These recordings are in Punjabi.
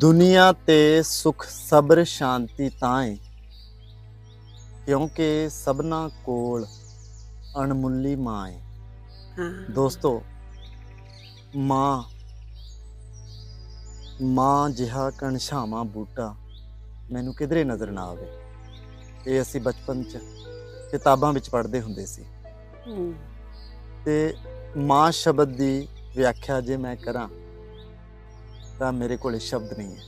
ਦੁਨੀਆ ਤੇ ਸੁਖ ਸਬਰ ਸ਼ਾਂਤੀ ਤਾਂ ਹੈ ਕਿਉਂਕਿ ਸਭਨਾ ਕੋਲ ਅਣਮੁੱਲੀ ਮਾਂ ਹੈ। ਦੋਸਤੋ ਮਾਂ ਮਾਂ ਜਿਹਾ ਕਣਛਾਵਾਂ ਬੂਟਾ ਮੈਨੂੰ ਕਿਧਰੇ ਨਜ਼ਰ ਨਾ ਆਵੇ। ਇਹ ਅਸੀਂ ਬਚਪਨ 'ਚ ਕਿਤਾਬਾਂ ਵਿੱਚ ਪੜ੍ਹਦੇ ਹੁੰਦੇ ਸੀ। ਤੇ ਮਾਂ ਸ਼ਬਦ ਦੀ ਵਿਆਖਿਆ ਜੇ ਮੈਂ ਕਰਾਂ ਤਾਂ ਮੇਰੇ ਕੋਲ ਸ਼ਬਦ ਨਹੀਂ ਹੈ।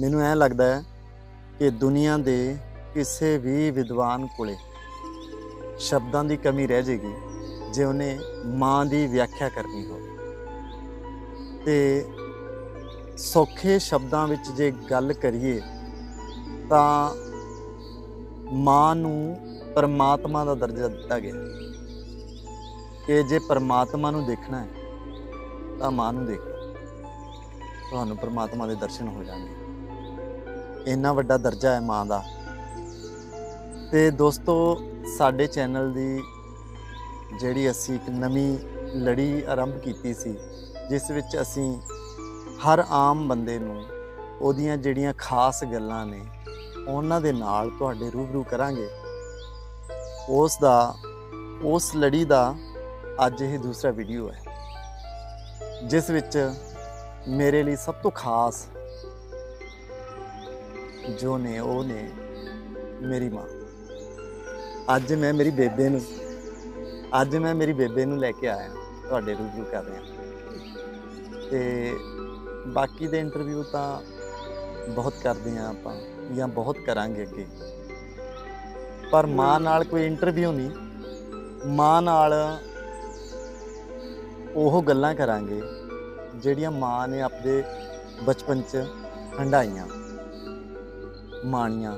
ਮੈਨੂੰ ਐ ਲੱਗਦਾ ਹੈ ਕਿ ਦੁਨੀਆ ਦੇ ਕਿਸੇ ਵੀ ਵਿਦਵਾਨ ਕੋਲੇ ਸ਼ਬਦਾਂ ਦੀ ਕਮੀ ਰਹਿ ਜੇਗੀ ਜੇ ਉਹਨੇ ਮਾਂ ਦੀ ਵਿਆਖਿਆ ਕਰਨੀ ਹੋਵੇ। ਤੇ ਸੌਖੇ ਸ਼ਬਦਾਂ ਵਿੱਚ ਜੇ ਗੱਲ ਕਰੀਏ ਤਾਂ ਮਾਂ ਨੂੰ ਪਰਮਾਤਮਾ ਦਾ ਦਰਜਾ ਦਿੱਤਾ ਗਿਆ। ਕਿ ਜੇ ਪਰਮਾਤਮਾ ਨੂੰ ਦੇਖਣਾ ਹੈ ਤਾਂ ਮਾਂ ਨੂੰ ਦੇਖੋ। ਤੁਹਾਨੂੰ ਪਰਮਾਤਮਾ ਦੇ ਦਰਸ਼ਨ ਹੋ ਜਾਣਗੇ। ਇੰਨਾ ਵੱਡਾ ਦਰਜਾ ਹੈ ਮਾਂ ਦਾ। ਤੇ ਦੋਸਤੋ, ਸਾਡੇ ਚੈਨਲ ਦੀ ਜਿਹੜੀ ਅਸੀਂ ਇੱਕ ਨਵੀਂ ਲੜੀ ਆਰੰਭ ਕੀਤੀ ਸੀ, ਜਿਸ ਵਿੱਚ ਅਸੀਂ ਹਰ ਆਮ ਬੰਦੇ ਨੂੰ ਉਹਦੀਆਂ ਜਿਹੜੀਆਂ ਖਾਸ ਗੱਲਾਂ ਨੇ, ਉਹਨਾਂ ਦੇ ਨਾਲ ਤੁਹਾਡੇ ਰੂਬਰੂ ਕਰਾਂਗੇ। ਉਸ ਦਾ, ਉਸ ਲੜੀ ਦਾ ਅੱਜ ਇਹ ਦੂਸਰਾ ਵੀਡੀਓ ਹੈ, ਜਿਸ ਵਿੱਚ ਮੇਰੇ ਲਈ ਸਭ ਤੋਂ ਖਾਸ ਜੋ ਨੇ, ਉਹ ਨੇ ਮੇਰੀ ਮਾਂ। ਅੱਜ ਮੈਂ ਮੇਰੀ ਬੇਬੇ ਨੂੰ, ਅੱਜ ਮੈਂ ਮੇਰੀ ਬੇਬੇ ਨੂੰ ਲੈ ਕੇ ਆਇਆ, ਤੁਹਾਡੇ ਰੂਬਰੂ ਕਰ ਰਿਹਾ। ਤੇ ਬਾਕੀ ਦੇ ਇੰਟਰਵਿਊ ਤਾਂ ਬਹੁਤ ਕਰਦੇ ਆ ਆਪਾਂ, ਜਾਂ ਬਹੁਤ ਕਰਾਂਗੇ ਅੱਗੇ। ਪਰ ਮਾਂ ਨਾਲ ਕੋਈ ਇੰਟਰਵਿਊ ਨਹੀਂ, ਮਾਂ ਨਾਲ ਉਹ ਗੱਲਾਂ ਕਰਾਂਗੇ ਜਿਹੜੀਆਂ ਮਾਂ ਨੇ ਆਪਣੇ ਬਚਪਨ 'ਚ ਹੰਡਾਈਆਂ ਮਾਣੀਆਂ,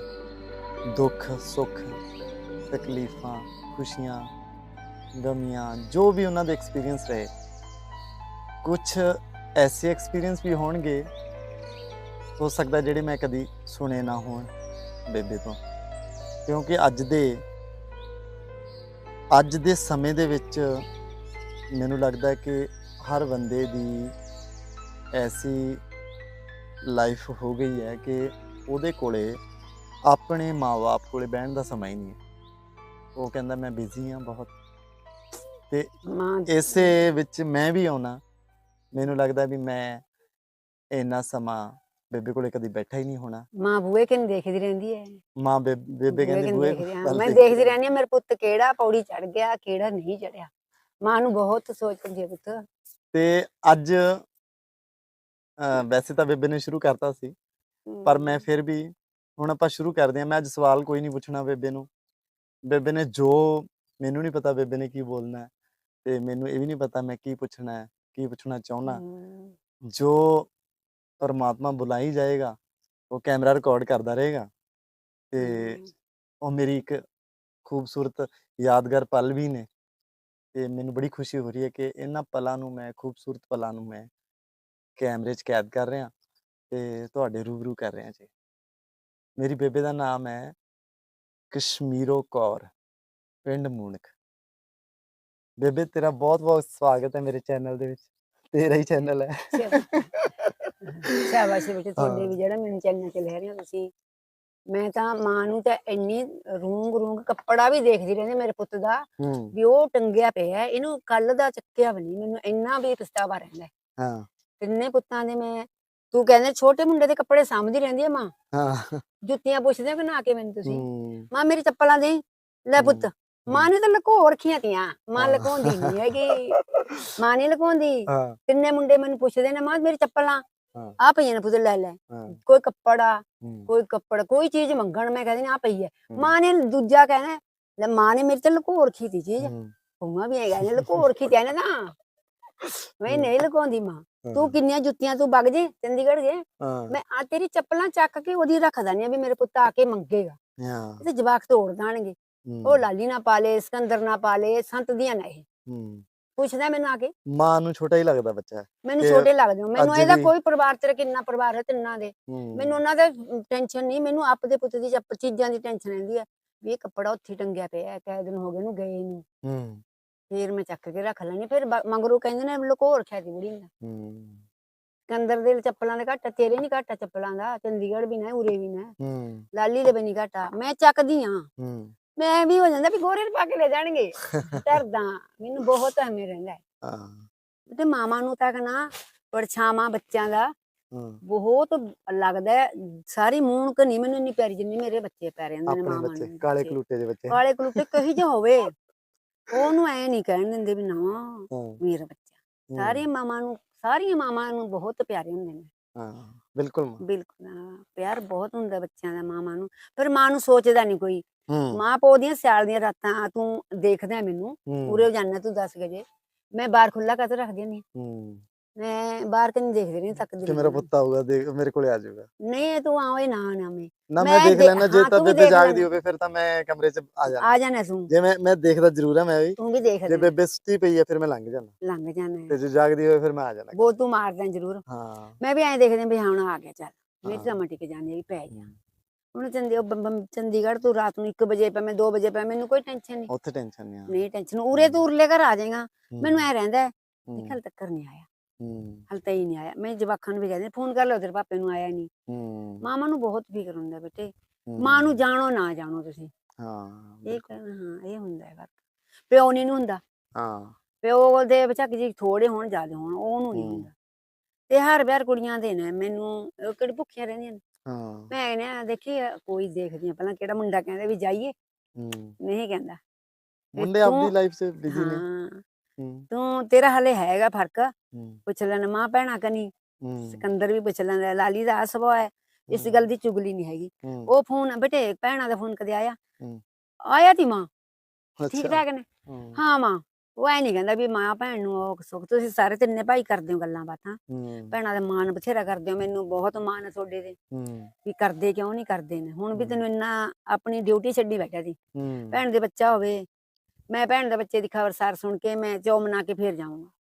ਦੁੱਖ, ਸੁੱਖ, ਤਕਲੀਫਾਂ, ਖੁਸ਼ੀਆਂ, ਗਮੀਆਂ, ਜੋ ਵੀ ਉਹਨਾਂ ਦੇ ਐਕਸਪੀਰੀਅੰਸ ਰਹੇ ਕੁਝ ਐਸੇ ਐਕਸਪੀਰੀਅੰਸ ਵੀ ਹੋਣਗੇ, ਹੋ ਸਕਦਾ ਜਿਹੜੇ ਮੈਂ ਕਦੀ ਸੁਣੇ ਨਾ ਹੋਣ ਬੇਬੇ ਤੋਂ। ਕਿਉਂਕਿ ਅੱਜ ਦੇ ਅੱਜ ਦੇ ਸਮੇਂ ਦੇ ਵਿੱਚ ਮੈਨੂੰ ਲੱਗਦਾ ਕਿ ਹਰ ਬੰਦੇ ਦੀ ਐਸੀ ਲਾਈਫ ਹੋ ਗਈ ਹੈ ਕਿ ਉਹਦੇ ਕੋਲੇ ਆਪਣੇ ਮਾਪੇ ਕੋਲੇ ਬਹਿਣ ਦਾ ਸਮਾਂ ਹੀ ਨਹੀਂ ਹੈ। ਉਹ ਕਹਿੰਦਾ ਮੈਂ ਬਿਜ਼ੀ ਹਾਂ ਬਹੁਤ। ਤੇ ਇਸੇ ਵਿੱਚ ਮੈਂ ਵੀ ਆਉਣਾ। ਮੈਨੂੰ ਲੱਗਦਾ ਵੀ ਮੈਂ ਇੰਨਾ ਸਮਾਂ ਬੇਬੇ ਕੋਲੇ ਕਦੀ ਬੈਠਾ ਹੀ ਨਹੀਂ ਹੋਣਾ। ਮਾਂ ਬੂਏ ਕਿਨ ਦੇਖਦੀ ਰਹਿੰਦੀ ਹੈ? ਮਾਂ ਬੇਬੇ ਕਹਿੰਦੀ ਬੂਏ ਮੈਂ ਦੇਖਦੀ ਰਹਿੰਦੀ ਹਾਂ ਮੇਰੇ ਪੁੱਤ ਕਿਹੜਾ ਪੌੜੀ ਚੜ ਗਿਆ ਕਿਹੜਾ ਨਹੀਂ ਚੜਿਆ ਮਾਂ ਨੂੰ ਬਹੁਤ ਸੋਚ ਹੈ ਪੁੱਤ। ਤੇ ਅੱਜ ਅਹ, ਵੈਸੇ ਤਾਂ ਬੇਬੇ ਨੇ ਸ਼ੁਰੂ ਕਰਤਾ ਸੀ ਪਰ ਮੈਂ ਫਿਰ ਵੀ ਹੁਣ ਆਪਾਂ ਸ਼ੁਰੂ ਕਰਦੇ ਹਾਂ ਮੈਂ ਅੱਜ ਸਵਾਲ ਕੋਈ ਨਹੀਂ ਪੁੱਛਣਾ ਬੇਬੇ ਨੂੰ। ਬੇਬੇ ਨੇ ਜੋ ਮੈਨੂੰ ਨਹੀਂ ਪਤਾ ਬੇਬੇ ਨੇ ਕੀ ਬੋਲਣਾ ਹੈ ਤੇ ਮੈਨੂੰ ਇਹ ਵੀ ਨਹੀਂ ਪਤਾ ਮੈਂ ਕੀ ਪੁੱਛਣਾ ਹੈ ਕੀ ਪੁੱਛਣਾ ਚਾਹੁੰਦਾ ਜੋ ਪਰਮਾਤਮਾ ਬੁਲਾਈ ਜਾਏਗਾ ਉਹ ਕੈਮਰਾ ਰਿਕਾਰਡ ਕਰਦਾ ਰਹੇਗਾ ਤੇ ਉਹ ਮੇਰੀ ਇੱਕ ਖੂਬਸੂਰਤ ਯਾਦਗਾਰ ਪਲ ਵੀ ਨੇ ਤੇ ਮੈਨੂੰ ਬੜੀ ਖੁਸ਼ੀ ਹੋ ਰਹੀ ਹੈ ਕਿ ਇਹਨਾਂ ਪਲਾਂ ਨੂੰ ਮੈਂ ਖੂਬਸੂਰਤ ਪਲਾਂ ਨੂੰ ਮੈਂ ਕੈਮਰੇ 'ਚ ਕੈਦ ਕਰ ਰਿਹਾ ਤੇ ਤੁਹਾਡੇ ਰੂਬਰੂ ਕਰ ਰਿਹਾ ਜੀ। ਮੇਰੀ ਬੇਬੇ ਦਾ ਨਾਮ ਹੈ ਕਸ਼ਮੀਰੋ ਕੌਰ ਪਿੰਡ ਮੂਣਕ ਬੇਬੇ ਤੇਰਾ ਬਹੁਤ ਬਹੁਤ ਸਵਾਗਤ ਹੈ ਮੇਰੇ ਚੈਨਲ ਦੇ ਵਿੱਚ। ਤੇਰਾ ਹੀ ਚੈਨਲ ਹੈ। ਸ਼ਾਬਾਸ਼ ਬੇਟੇ ਤੁਹਾਡੇ। ਵੀ ਜਿਹੜਾ ਮੈਨੂੰ ਚੈਨਲ ਤੇ ਲੈ ਰਹੇ ਹੋ ਤੁਸੀਂ। ਮੈਂ ਤਾਂ ਮਾਂ ਨੂੰ ਤਾਂ ਇੰਨੀ ਰੂੰਗ ਰੂੰਗ ਕੱਪੜਾ ਵੀ ਦੇਖਦੀ ਰਹਿੰਦੀ ਮੇਰੇ ਪੁੱਤ ਦਾ ਵੀ ਉਹ ਟੰਗਿਆ ਪਿਆ ਇਹਨੂੰ ਕੱਲ ਦਾ ਚੱਕਿਆ ਵੀ ਨਹੀਂ। ਮੈਨੂੰ ਇੰਨਾ ਵੀ ਪਛਤਾਵਾ ਰਹਿੰਦਾ ਹੈ। ਹਾਂ ਤਿੰਨੇ ਪੁੱਤਾਂ ਦੇ ਮੈਂ ਤੂੰ ਕਹਿੰਦੇ ਛੋਟੇ ਮੁੰਡੇ ਦੇ ਕੱਪੜੇ ਸਾਂਭਦੀ ਰਹਿੰਦੀ ਹੈ ਮਾਂ। ਹਾਂ। ਜੁੱਤੀਆਂ ਪੁੱਛਦੇ ਆ ਬਣਾ ਕੇ ਮੈਨੂੰ ਤੁਸੀਂ। ਹੂੰ। ਮਾਂ ਮੇਰੀ ਚੱਪਲਾਂ ਦੇ ਲੈ ਪੁੱਤ ਮਾਂ ਨੇ ਤਾਂ ਲੁਕੋ ਰੱਖੀਆਂ ਤੀਆਂ। ਮਾਂ ਹਾਂ। ਲੁਕਾਉਂਦੀ ਨਹੀਂ ਹੈਗੀ। ਮਾਂ ਨਹੀਂ ਲੁਕਾਉਂਦੀ। ਹਾਂ। ਤਿੰਨੇ ਮੁੰਡੇ ਮੈਨੂੰ ਪੁੱਛਦੇ ਨੇ ਮਾਂ ਮੇਰੀ ਚੱਪਲਾਂ ਹਾਂ। ਆ ਪਈਆਂ ਨੇ ਪੁੱਤ ਲੈ ਲੈ। ਹਾਂ। ਕੋਈ ਕੱਪੜਾ ਹੂੰ, ਕੋਈ ਕੱਪੜਾ ਕੋਈ ਚੀਜ਼ ਮੰਗਣ ਮੈਂ ਕਹਿੰਦੀ ਆ ਪਈ ਹੈ। ਹੂੰ, ਮਾਂ ਨੇ ਦੂਜਾ ਕਹਿਣਾ ਲੈ ਮਾਂ ਨੇ ਮੇਰੇ ਤੇ ਲੁਕੋ ਰੱਖੀ ਤੀ ਚੀਜ਼। ਹੂੰ, ਵੀ ਹੈਗਾ ਨੇ ਲੁਕੋ ਰੱਖੀ ਤੇ ਨਾ ਮੈਂ ਹੂੰ। ਨਹੀਂ ਲੁਕਾਉਂਦੀ ਮਾਂ। ਤੂੰ ਕਿੰਨੀਆਂ ਜੁੱਤੀਆਂ ਤੂੰ ਵਗ ਜੇ ਚੰਡੀਗੜ੍ਹ ਗਏ। ਮੈਂ ਆ ਤੇਰੀ ਚੱਪਲਾਂ ਚੱਕ ਕੇ ਉਹਦੀ ਰੱਖ ਦਨੀ ਆ ਵੀ ਮੇਰੇ ਪੁੱਤ ਆ ਕੇ ਮੰਗੇਗਾ। ਹਾਂ। ਤੇ ਜਵਾਕ ਤੋੜ ਦਾਣਗੇ। ਉਹ ਲਾਲੀ ਨਾ ਪਾਲੇ ਸਿਕੰਦਰ ਨਾ ਪਾਲੇ ਸੰਤ ਦੀਆਂ ਨੇ ਇਹ। ਹੂੰ। ਪੁੱਛਦਾ ਮੈਨੂੰ ਆ ਕੇ। ਮਾਂ ਨੂੰ ਛੋਟਾ ਹੀ ਲੱਗਦਾ ਬੱਚਾ। ਮੈਨੂੰ ਛੋਟੇ ਲੱਗਦੇ ਮੈਨੂੰ ਇਹਦਾ ਕੋਈ ਪਰਿਵਾਰ ਤੇਰਾ ਕਿੰਨਾ ਪਰਿਵਾਰ ਹੈ ਤਿੰਨਾਂ ਦੇ? ਮੈਨੂੰ ਉਹਨਾਂ ਦਾ ਟੈਨਸ਼ਨ ਨਹੀਂ। ਮੈਨੂੰ ਆਪਦੇ ਪੁੱਤ ਦੀ ਚੀਜ਼ਾਂ ਦੀ ਟੈਨਸ਼ਨ ਰਹਿੰਦੀ ਹੈ ਵੀ ਇਹ ਕੱਪੜਾ ਉੱਥੇ ਟੰਗਿਆ ਪਿਆ ਹੈ ਕਈ ਦਿਨ ਹੋ ਗਏ ਨੂੰ ਗਏ ਨੂੰ ਹੂੰ। ਫਿਰ ਮੈਂ ਚੱਕ ਕੇ ਰੱਖ ਲੈਣੀ ਫਿਰ ਬ- ਮਗਰੋਂ ਕਹਿੰਦੇ ਨੇ ਲੁਕੋ ਰੱਖਿਆ ਸੀ ਬੁੜੀ ਨੇ। ਹੂੰ। ਸਿਕੰਦਰ ਦੇ ਚੱਪਲਾਂ ਦਾ ਘਾਟਾ ਤੇਰੇ ਨਹੀਂ ਘਾਟਾ ਚੱਪਲਾਂ ਦਾ ਚੰਡੀਗੜ੍ਹ ਵੀ ਨਾ ਉਰੇ ਵੀ ਨਾ। ਹੂੰ। ਲਾਲੀ ਦੇ ਵੀ ਨਹੀਂ ਘਾਟਾ। ਮੈਂ ਚੱਕਦੀ ਆ ਹੂੰ। ਮੈਂ ਵੀ ਹੋ ਜਾਂਦਾ ਵੀ ਗੋਰੇ ਪਾ ਕੇ ਲੈ ਜਾਣਗੇ। ਡਰਦਾ। ਮੈਨੂੰ ਬਹੁਤ ਐਵੇਂ ਰਹਿੰਦਾ ਹੈ। ਹਾਂ। ਤੇ ਮਾਮਾ ਨੂੰ ਤਾਂ ਕਹਣਾ ਪਰਛਾਵਾਂ ਬੱਚਿਆਂ ਦਾ ਹਾਂ। ਬਹੁਤ ਲੱਗਦਾ ਹੈ। ਸਾਰੀ ਮੂਣਕ ਨਹੀਂ ਮੈਨੂੰ ਇੰਨੀ ਪਿਆਰੀ ਜਿੰਨੀ ਮੇਰੇ ਬੱਚੇ ਪਿਆਰੇ ਹੁੰਦੇ ਨੇ ਆਪਣੇ ਮਾਮਾ ਬੱਚੇ ਨੂੰ ਕਾਲੇ। ਕਲੂਟੇ ਦੇ ਬੱਚੇ। ਕਾਲੇ ਕਲੂਟੇ ਕਹੀ ਜਿਹਾ ਹੋਵੇ। ਉਹਨੂੰ ਐ ਨਹੀਂ ਕਹਿਣ ਦਿੰਦੇ ਵੀ ਨਾ ਹਾਂ। ਮੇਰਾ ਬੱਚਾ। ਹੂੰ, ਸਾਰੀਆਂ ਮਾਵਾਂ ਨੂੰ ਸਾਰੀਆਂ ਮਾਵਾਂ ਨੂੰ ਬਹੁਤ ਪਿਆਰੇ ਹੁੰਦੇ ਨੇ। ਹਾਂ ਬਿਲਕੁਲ ਮਾਂ। ਬਿਲਕੁਲ ਹਾਂ, ਪਿਆਰ ਬਹੁਤ ਹੁੰਦਾ ਬੱਚਿਆਂ ਦਾ ਮਾਵਾਂ ਨੂੰ। ਪਰ ਮਾਂ ਨੂੰ ਸੋਚਦਾ ਨਹੀਂ ਕੋਈ। ਹੂੰ। ਮਾਂ ਪਿਓ ਦੀਆਂ ਸਿਆਲ ਦੀਆਂ ਰਾਤਾਂ ਤੂੰ ਦੇਖਦਾ ਮੈਨੂੰ। ਹੂੰ, ਪੂਰੇ ਜਾਣਾ ਤੂੰ 10 ਵਜੇ ਮੈਂ ਬਾਹਰ ਖੁੱਲਾ ਕਾਤੋਂ ਰੱਖਦੀ ਨਹੀਂ ਹੂੰ। ਮੈਂ ਬਾਹਰ ਕੰਨ ਦੇਖਦੀ ਨਹੀਂ ਤੱਕਦੀ ਕਿ ਮੇਰਾ ਪੁੱਤ ਆਊਗਾ ਦੇਖ ਮੇਰੇ ਕੋਲੇ ਆ ਜਾਊਗਾ। ਨਹੀਂ ਤੂੰ ਆਵੇਂ ਨਾ ਨਾ ਮੈਂ ਨਾ ਮੈਂ ਦੇਖ ਲੈਣਾ ਜੇ ਤਾਂ ਬੇਬੇ ਜਾਗਦੀ। ਹੋਵੇ ਫਿਰ ਤਾਂ ਮੈਂ ਕਮਰੇ 'ਚ ਆ ਜਾਣਾ ਆ ਜਾਣਾ ਤੂੰ। ਜੇ ਮੈਂ ਮੈਂ ਦੇਖਦਾ ਜ਼ਰੂਰ ਆ ਮੈਂ ਵੀ। ਤੂੰ ਵੀ ਦੇਖ ਜੇ ਲੈ। ਬੇਬੇ ਸੁੱਤੀ ਪਈ ਹੈ ਫਿਰ ਮੈਂ ਲੰਘ ਜਾਣਾ ਲੰਘ ਜਾਣਾ ਤੇ ਜੇ ਜਾਗਦੀ ਹੋਵੇ ਫਿਰ ਮੈਂ ਆ ਜਾਣਾ। ਉਹ ਤੂੰ ਮਾਰਦਾ ਜ਼ਰੂਰ। ਹਾਂ। ਮੈਂ ਵੀ ਐਂ ਦੇਖਦੀ ਵੀ ਹੁਣ ਆ ਗਿਆ ਚੱਲ। ਮੇਰੀ ਤਾਂ ਹਾਂ। ਮਟੀ ਕੇ ਜਾਂਦੀ ਆ ਵੀ ਪੈ ਜਾ ਹੁਣ ਚੰਦੀ ਚੰਡੀਗੜ੍ਹ ਤੂੰ ਰਾਤ ਨੂੰ 1 ਵਜੇ ਪੈ ਮੈਂ 2 ਵਜੇ ਪੈ ਮੈਨੂੰ ਕੋਈ ਟੈਨਸ਼ਨ ਨਹੀਂ। ਉੱਥੇ ਟੈਨਸ਼ਨ ਨਹੀਂ ਆ ਨਹੀਂ ਟੈਨਸ਼ਨ ਉਰੇ ਤੂੰ ਉਰਲੇ ਘਰ ਆ ਜਾਏਗਾ। ਮੈਨੂੰ ਐ ਰਹਿੰਦਾ ਹੈ, ਹੂੰ, ਦੇਖ ਹਲ ਤੱਕ ਨਹੀਂ ਆਇਆ। ਹੂੰ, ਹਲ ਤਾਂ ਹੀ ਨਹੀਂ ਆਇਆ। ਮੈਂ ਜਵਾਖਾਂ ਨੂੰ ਵੀ ਕਹਿੰਦੀ ਫੋਨ ਕਰ ਲਓ ਤੇਰੇ ਪਾਪੇ ਨੂੰ ਆਇਆ ਨਹੀਂ ਹੂੰ, ਮਾਮਾ ਨੂੰ ਬਹੁਤ ਫਿਕਰ ਹੁੰਦਾ ਬੇਟੇ। ਮਾਂ ਨੂੰ ਜਾਣੋ ਨਾ ਜਾਣੋ ਤੁਸੀਂ। ਹਾਂ ਇਹ ਹਾਂ ਇਹ ਹੁੰਦਾ ਹੈ ਫ਼ਰਕ ਪਿਓ ਨਹੀਂ ਨੂੰ ਹੁੰਦਾ। ਹਾਂ। ਪਿਓ ਦੇ ਬਚਕ ਜੀ ਥੋੜੇ ਹੋਣ ਜ਼ਿਆਦਾ ਹੋਣ ਉਹਨੂੰ ਨਹੀਂ ਹੂੰ। ਹੁੰਦਾ ਤੇ ਹਰ ਵਿਆਹ ਕੁੜੀਆਂ ਦੇ ਨੇ ਮੈਨੂੰ ਉਹ ਕਿਹੜੀ ਭੁੱਖੀਆਂ ਰਹਿੰਦੀਆਂ ਨੇ। ਹਾਂ। ਮੈਂ ਨਾ ਦੇਖੀ ਕੋਈ ਦੇਖਦੀ ਆ ਪਹਿਲਾਂ ਕਿਹੜਾ ਮੁੰਡਾ ਕਹਿੰਦਾ ਵੀ ਜਾਈਏ। ਹੂੰ। ਨਹੀਂ ਕਹਿੰਦਾ। ਮੁੰਡੇ ਆਪਣੀ ਲਾਈਫ 'ਚ ਬਿਜ਼ੀ ਨੇ। ਤੂੰ ਤੇਰਾ ਹਲੇ ਹੈਗਾ ਫ਼ਰਕ। ਪੁੱਛ ਲੈਣ ਮਾਂ ਭੈਣਾਂ ਕਨੀ ਸਿਕੰਦਰ ਵੀ ਪੁੱਛ ਲੈਂਦਾ ਲਾਲੀ ਦਾ ਸੁਭਾਅ ਹੈ ਇਸ ਗੱਲ ਦੀ ਚੁਗਲੀ ਨਹੀਂ ਹੈਗੀ। ਉਹ ਫੋਨ ਬੇਟੇ ਭੈਣਾਂ ਦਾ ਫੋਨ ਕਦੇ ਆਇਆ। ਆਇਆ ਤੀ ਮਾਂ। ਠੀਕ ਠਾਕ ਨੇ। ਹੂੰ, ਮਾਂ ਉਹ ਐ ਨਹੀਂ ਕਹਿੰਦਾ ਵੀ ਮਾਂ ਭੈਣ ਨੂੰ ਉਹ ਸੁੱਖ ਤੁਸੀਂ ਸਾਰੇ ਤਿੰਨੇ ਭਾਈ ਕਰਦੇ ਹੋ ਗੱਲਾਂ ਬਾਤਾਂ। ਭੈਣਾਂ ਦਾ ਮਾਣ ਬਥੇਰਾ ਕਰਦੇ ਹੋ ਮੈਨੂੰ ਬਹੁਤ ਮਾਣ ਹੈ ਤੁਹਾਡੇ ਤੇ। ਵੀ ਕਰਦੇ ਕਿਉਂ ਨਹੀਂ ਕਰਦੇ ਨੇ? ਹੁਣ ਵੀ। ਤੈਨੂੰ ਇੰਨਾ ਆਪਣੀ ਡਿਊਟੀ ਛੱਡੀ ਬੈਠਾ ਸੀ। ਭੈਣ ਦੇ ਬੱਚਾ ਹੋਵੇ ਮੈਂ ਭੈਣ ਦੇ ਬੱਚੇ ਦੀ ਖਬਰਸਾਰ ਸੁਣ ਕੇ ਮੈਂ ਚੋ ਮਨਾ ਕੇ ਫੇਰ ਜਾਊਂਗਾ।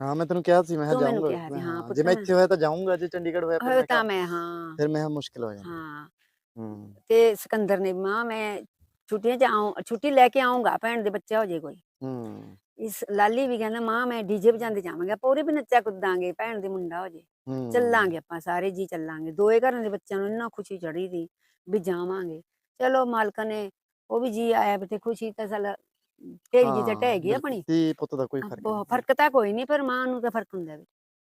ਹਾਂ ਮੈਂ ਤੈਨੂੰ ਕਿਹਾ ਸੀ ਮੈਂ ਤੂੰ ਮੈਨੂੰ ਜਾਊਂਗਾ ਕਿਹਾ ਸੀ, ਮੈਂ ਹਾਂ, ਜੇ ਮੈਂ ਇੱਥੇ ਹੋਇਆ ਤਾਂ ਜਾਊਂਗਾ ਜੇ ਚੰਡੀਗੜ੍ਹ ਹੋਇਆ ਫਿਰ ਹੋਏ ਤਾਂ ਮੈਂ ਹਾਂ। ਫਿਰ ਮੈਂ ਕਿਹਾ ਮੁਸ਼ਕਿਲ ਹੋ ਜਾਣਾ। ਹਾਂ। ਹੂੰ। ਤੇ ਸਿਕੰਦਰ ਨੇ ਮਾਂ ਮੈਂ ਛੁੱਟੀਆਂ ਚ ਆਉਂ ਛੁੱਟੀ ਲੈ ਕੇ ਆਉਂਗਾ ਭੈਣ ਦੇ ਬੱਚਾ ਹੋ ਜੇ ਕੋਈ। ਹੂੰ। ਇਸ ਲਾਲੀ ਵੀ ਕਹਿੰਦਾ ਮਾਂ ਮੈਂ ਡੀਜੇ ਵਜਾਉਂਦੇ ਜਾਵਾਂਗੇ ਆਪਾਂ ਉਰੇ ਵੀ ਨੱਚਾ ਕੁੱਦਾਂਗੇ ਭੈਣ ਦੇ ਮੁੰਡਾ ਹੋ ਜੇ। ਹੂੰ। ਚੱਲਾਂਗੇ ਆਪਾਂ ਸਾਰੇ ਜੀ ਚੱਲਾਂਗੇ ਦੋਏ ਘਰਾਂ ਦੇ ਬੱਚਿਆਂ ਨੂੰ ਇੰਨਾ ਖੁਸ਼ੀ ਚੜੀ ਦੀ ਵੀ ਜਾਵਾਂਗੇ। ਚਲੋ ਮਾਲਕ ਨੇ ਉਹ ਵੀ ਜੀ ਆਇਆ ਵੀ ਤੇ ਖੁਸ਼ੀ ਤਾਂ ਚੱਲ ਢੇਰੀ ਜੀ ਤਾਂ ਢਹਿ ਗਈ ਬਿਲਕੁਲ, ਆਪਣੀ ਧੀ ਪੁੱਤ ਦਾ ਕੋਈ ਫ਼ਰਕ ਬਹੁਤ ਨਹੀਂ ਫ਼ਰਕ ਤਾਂ ਕੋਈ ਨਹੀਂ ਪਰ ਮਾਂ ਨੂੰ ਤਾਂ ਫ਼ਰਕ ਹੁੰਦਾ ਵੀ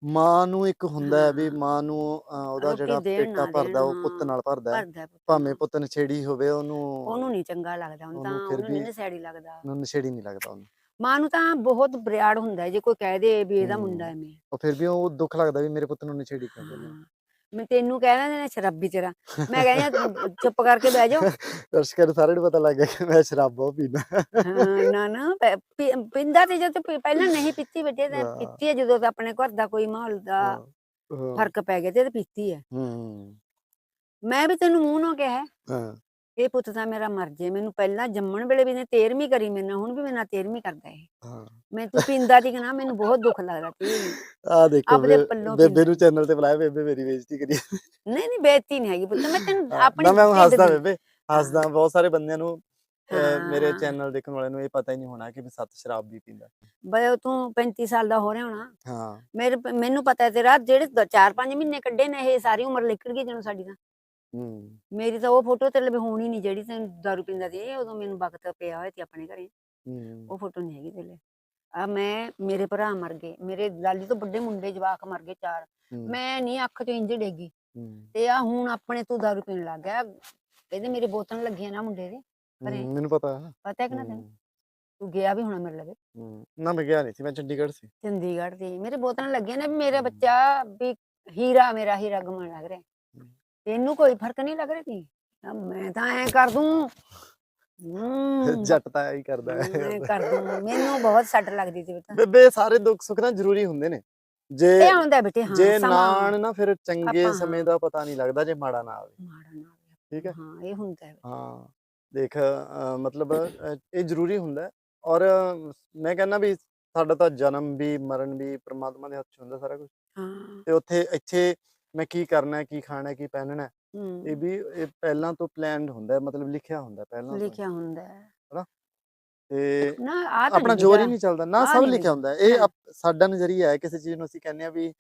ਮਾਂ ਨੂੰ ਇੱਕ ਹੁੰਦਾ ਹੈ ਵੀ। ਮਾਂ ਨੂੰ ਅਹ, ਉਹਦਾ ਰੋਟੀ ਜਿਹੜਾ ਦੇਣ ਪੇਟਾ ਨਾ ਭਰਦਾ ਉਹ ਦੇਣ, ਪੁੱਤ। ਨਾਲ ਭਰਦਾ ਹੈ ਭਰਦਾ ਪੁੱਤ ਭਾਵੇਂ ਨੂੰ। ਪੁੱਤ ਨਛੇੜੀ ਹੋਵੇ ਉਹਨੂੰ ਉਹਨੂੰ ਨਹੀਂ ਚੰਗਾ ਲੱਗਦਾ ਹੁਣ ਤਾਂ ਉਹਨੂੰ ਫਿਰ ਉਹਨੂੰ ਨਹੀਂ ਨਸ਼ੇੜੀ ਲੱਗਦਾ ਉਹਨੂੰ ਨਛੇੜੀ ਨਹੀਂ ਲੱਗਦਾ ਉਹਨੂੰ ਮਾਂ ਨੂੰ ਤਾਂ ਬਹੁਤ ਬਰਿਆੜ ਹੁੰਦਾ ਹੈ ਜੇ ਕੋਈ ਕਹਿ ਦੇ ਵੀ ਇਹਦਾ ਮੁੰਡਾ। ਐਵੇਂ ਉਹ ਫਿਰ ਵੀ ਉਹ ਦੁੱਖ ਲੱਗਦਾ ਵੀ ਮੇਰੇ ਪੁੱਤ ਨੂੰ ਨਛੇੜੀ ਕਹਿੰਦੇ ਹਾਂ। ਮੈਂ ਤੈਨੂੰ ਕਹਿ ਦਿੰਦੇ ਨੇ ਸ਼ਰਾਬੀ ਤੇਰਾ। ਮੈਂ ਕਹਿੰਦੀ ਚੁੱਪ ਕਰਕੇ ਬਹਿ ਜਾਓ। ਦਰਸ਼ਕਾਂ ਨੂੰ ਸਾਰਿਆਂ ਨੂੰ ਪਤਾ ਲੱਗ ਗਿਆ ਕਿ ਮੈਂ ਸ਼ਰਾਬ ਬਹੁਤ ਪੀਂਦਾ। ਹਾਂ, ਨਾ ਨਾ ਪੀਂਦਾ ਤੇ ਜਦ ਪਹਿਲਾਂ ਨਹੀਂ ਪੀਤੀ ਬੇਟੇ ਤੇ। ਪੀਤੀ ਹੈ ਜਦੋਂ ਤਾਂ ਆਪਣੇ ਘਰ ਦਾ ਕੋਈ ਮਾਹੌਲ ਦਾ ਫ਼ਰਕ ਪੈ ਗਿਆ ਤੇ ਪੀਤੀ ਹੈ। ਹੂੰ। ਮੈਂ ਵੀ ਤੈਨੂੰ ਮੂੰਹ ਨਾਲ ਕਿਹਾ ਹਾਂ। ਇਹ ਪੁੱਤ ਤਾਂ ਮੇਰਾ ਮਰ ਜੇ ਮੈਨੂੰ ਪਹਿਲਾਂ ਜੰਮਣ ਵੇਲੇ ਵੀ ਨੇ 13ਵੀਂ ਕਰੀ ਮੇਰੇ ਨਾਲ ਹੁਣ ਵੀ ਮੇਰੇ ਨਾਲ 13ਵੀਂ ਕਰਦਾ ਇਹ। ਹਾਂ। ਮੈਂ ਤੂੰ ਪੀਂਦਾ ਕਿ ਨਾ ਮੈਨੂੰ ਬਹੁਤ ਦੁੱਖ ਲੱਗਦਾ ਸੀ ਆ ਦੇਖੋ ਬੇਬੇ। ਨੂੰ ਚੈਨਲ ਤੇ ਬੁਲਾਇਆ ਬੇਬੇ ਮੇਰੀ ਬੇਇੱਜ਼ਤੀ ਕਰੀ। ਨਹੀਂ ਨਹੀਂ ਬੇਇੱਜ਼ਤੀ ਨਹੀਂ ਹੈਗੀ ਪੁੱਤ ਮੈਂ ਤੈਨੂੰ ਆਪਣੀ ਮੈਂ ਹੱਸਦਾ ਦੀ- ਬੇਬੇ ਹੱਸਦਾ ਬਹੁਤ ਸਾਰੇ ਬੰਦਿਆਂ ਨੂੰ ਮੇਰੇ। ਚੈਨਲ ਦੇਖਣ ਵਾਲਿਆਂ ਨੂੰ ਇਹ ਪਤਾ ਹੀ ਨਹੀਂ ਹੋਣਾ ਕਿ ਮੈਂ ਸੱਤ ਸ਼ਰਾਬ ਵੀ ਪੀਂਦਾ। ਬਈ ਤੂੰ 35 ਸਾਲ ਦਾ ਹੋ ਰਿਹਾ ਹੋਣਾ। ਹਾਂ। ਮੇਰੇ ਮੈਨੂੰ ਪਤਾ ਹੈ ਤੇਰਾ ਜਿਹੜੇ 4-5 ਮਹੀਨੇ ਕੱਢੇ ਨੇ ਇਹ ਸਾਰੀ ਉਮਰ ਨਿਕਲ ਗਈ ਜਦੋਂ ਸਾਡੀ ਤਾਂ। ਹੂੰ। ਮੇਰੀ ਤਾਂ ਉਹ ਫੋਟੋ ਤੇਰੇ ਲਈ ਹੋਣੀ ਨਹੀਂ ਜਿਹੜੀ ਤੈਨੂੰ ਦਾਰੂ ਪੀਂਦਾ ਸੀ ਉਦੋਂ ਮੈਨੂੰ ਵਕਤ ਪਿਆ ਹੋਇਆ ਸੀ ਆਪਣੇ ਘਰੇ। ਹੂੰ। ਉਹ ਫੋਟੋ ਨਹੀਂ ਹੈਗੀ ਤੇਰੇ ਲਈ। ਆ ਮੈਂ ਮੇਰੇ ਭਰਾ ਮਰ ਗਏ ਮੇਰੇ ਲਾਲੀ ਤੋਂ ਵੱਡੇ ਮੁੰਡੇ ਜਵਾਕ ਮਰ ਗਏ ਚਾਰ। ਮੈਂ ਨਹੀਂ ਅੱਖ ਤੋਂ ਇੰਜ ਡੇਗੀ। ਤੇ ਆ ਹੁਣ ਆਪਣੇ ਤੂੰ ਦਾਰੂ ਪੀਣ ਲੱਗ ਗਿਆ। ਕਹਿੰਦੇ ਮੇਰੇ ਬੋਤਲ ਲੱਗੀਆਂ ਨਾ ਮੁੰਡੇ ਦੇ। ਹੂੰ, ਮੈਨੂੰ ਪਤਾ। ਪਤਾ ਹੈ ਕਿ ਨਾ ਤੈਨੂੰ? ਤੂੰ ਗਿਆ ਵੀ ਹੋਣਾ ਮੇਰੇ ਲਵੇ। ਨਾ ਮੈਂ ਗਿਆ ਨਹੀਂ ਸੀ ਮੈਂ ਚੰਡੀਗੜ੍ਹ ਸੀ। ਚੰਡੀਗੜ੍ਹ ਦੀ ਮੇਰੇ ਬੋਤਲਾਂ ਲੱਗੀਆਂ ਨੇ ਵੀ ਮੇਰਾ। ਬੱਚਾ ਵੀ ਹੀਰਾ ਮੇਰਾ ਹੀਰਾ ਗਮਣ ਲੱਗ ਰਿਹਾ। ਤੈਨੂੰ ਕੋਈ ਫ਼ਰਕ ਨਹੀਂ ਲੱਗ ਰਿਹਾ ਮੈਂ ਤਾਂ ਐ ਕਰ ਦੂੰ। ਹੂੰ। ਜੱਟ ਤਾਂ ਇਹੀ ਕਰਦਾ ਮੈਂ ਕਰ ਦੂੰ। ਮੈਨੂੰ ਬਹੁਤ ਸੱਟ ਲੱਗਦੀ ਸੀ ਬੇਟਾ ਬੇਬੇ ਸਾਰੇ ਦੁੱਖ ਸੁੱਖ ਨਾ ਜ਼ਰੂਰੀ ਹੁੰਦੇ ਨੇ। ਜੇ ਇਹ ਆਉਂਦਾ ਬੇਟੇ ਹਾਂ ਜੇ ਨਾਣ ਨਾ ਫਿਰ ਚੰਗੇ ਸਮੇਂ ਦਾ ਪਤਾ ਨਹੀਂ ਲੱਗਦਾ ਜੇ ਮਾੜਾ ਨਾ ਆਵੇ। ਮਾੜਾ ਨਾ ਹੋਵੇ। ਠੀਕ ਹੈ? ਹਾਂ ਇਹ ਹੁੰਦਾ ਹੈ ਹਾਂ ਦੇਖ ਮਤਲਬ ਇਹ ਜ਼ਰੂਰੀ ਹੁੰਦਾ ਹੈ। ਔਰ ਮੈਂ ਕਹਿੰਦਾ ਵੀ ਸਾਡਾ ਤਾਂ ਜਨਮ ਵੀ ਮਰਨ ਵੀ ਪ੍ਰਮਾਤਮਾ ਦੇ ਹੱਥ 'ਚ ਹੁੰਦਾ ਸਾਰਾ ਕੁਝ ਹਾਂ। ਤੇ ਉੱਥੇ ਇੱਥੇ ਮੈਂ ਕੀ ਕਰਨਾ ਹੈ ਕੀ ਖਾਣਾ ਹੈ ਕੀ ਪਹਿਨਣਾ ਹੈ, ਹੂੰ। ਇਹ ਵੀ ਇਹ ਪਹਿਲਾਂ ਤੋਂ ਪਲਾਨਡ ਹੁੰਦਾ ਹੈ, ਮਤਲਬ ਲਿਖਿਆ ਹੁੰਦਾ ਹੈ ਪਹਿਲਾਂ ਤੋਂ। ਲਿਖਿਆ ਹੁੰਦਾ ਹੈ। ਤੇ ਨਾ ਆ ਤਾਂ ਆਪਣਾ ਨਹੀਂ ਜ਼ੋਰ ਹੀ। ਨਹੀਂ ਚੱਲਦਾ ਨਾ ਆਹ ਸਭ ਨਹੀਂ ਲਿਖਿਆ ਹੁੰਦਾ ਹੈ। ਇਹ। ਆਪ- ਸਾਡਾ ਨਜ਼ਰੀਆ ਹੈ ਕਿਸੇ ਚੀਜ਼ ਨੂੰ ਅਸੀਂ ਕਹਿੰਦੇ ਆ ਵੀ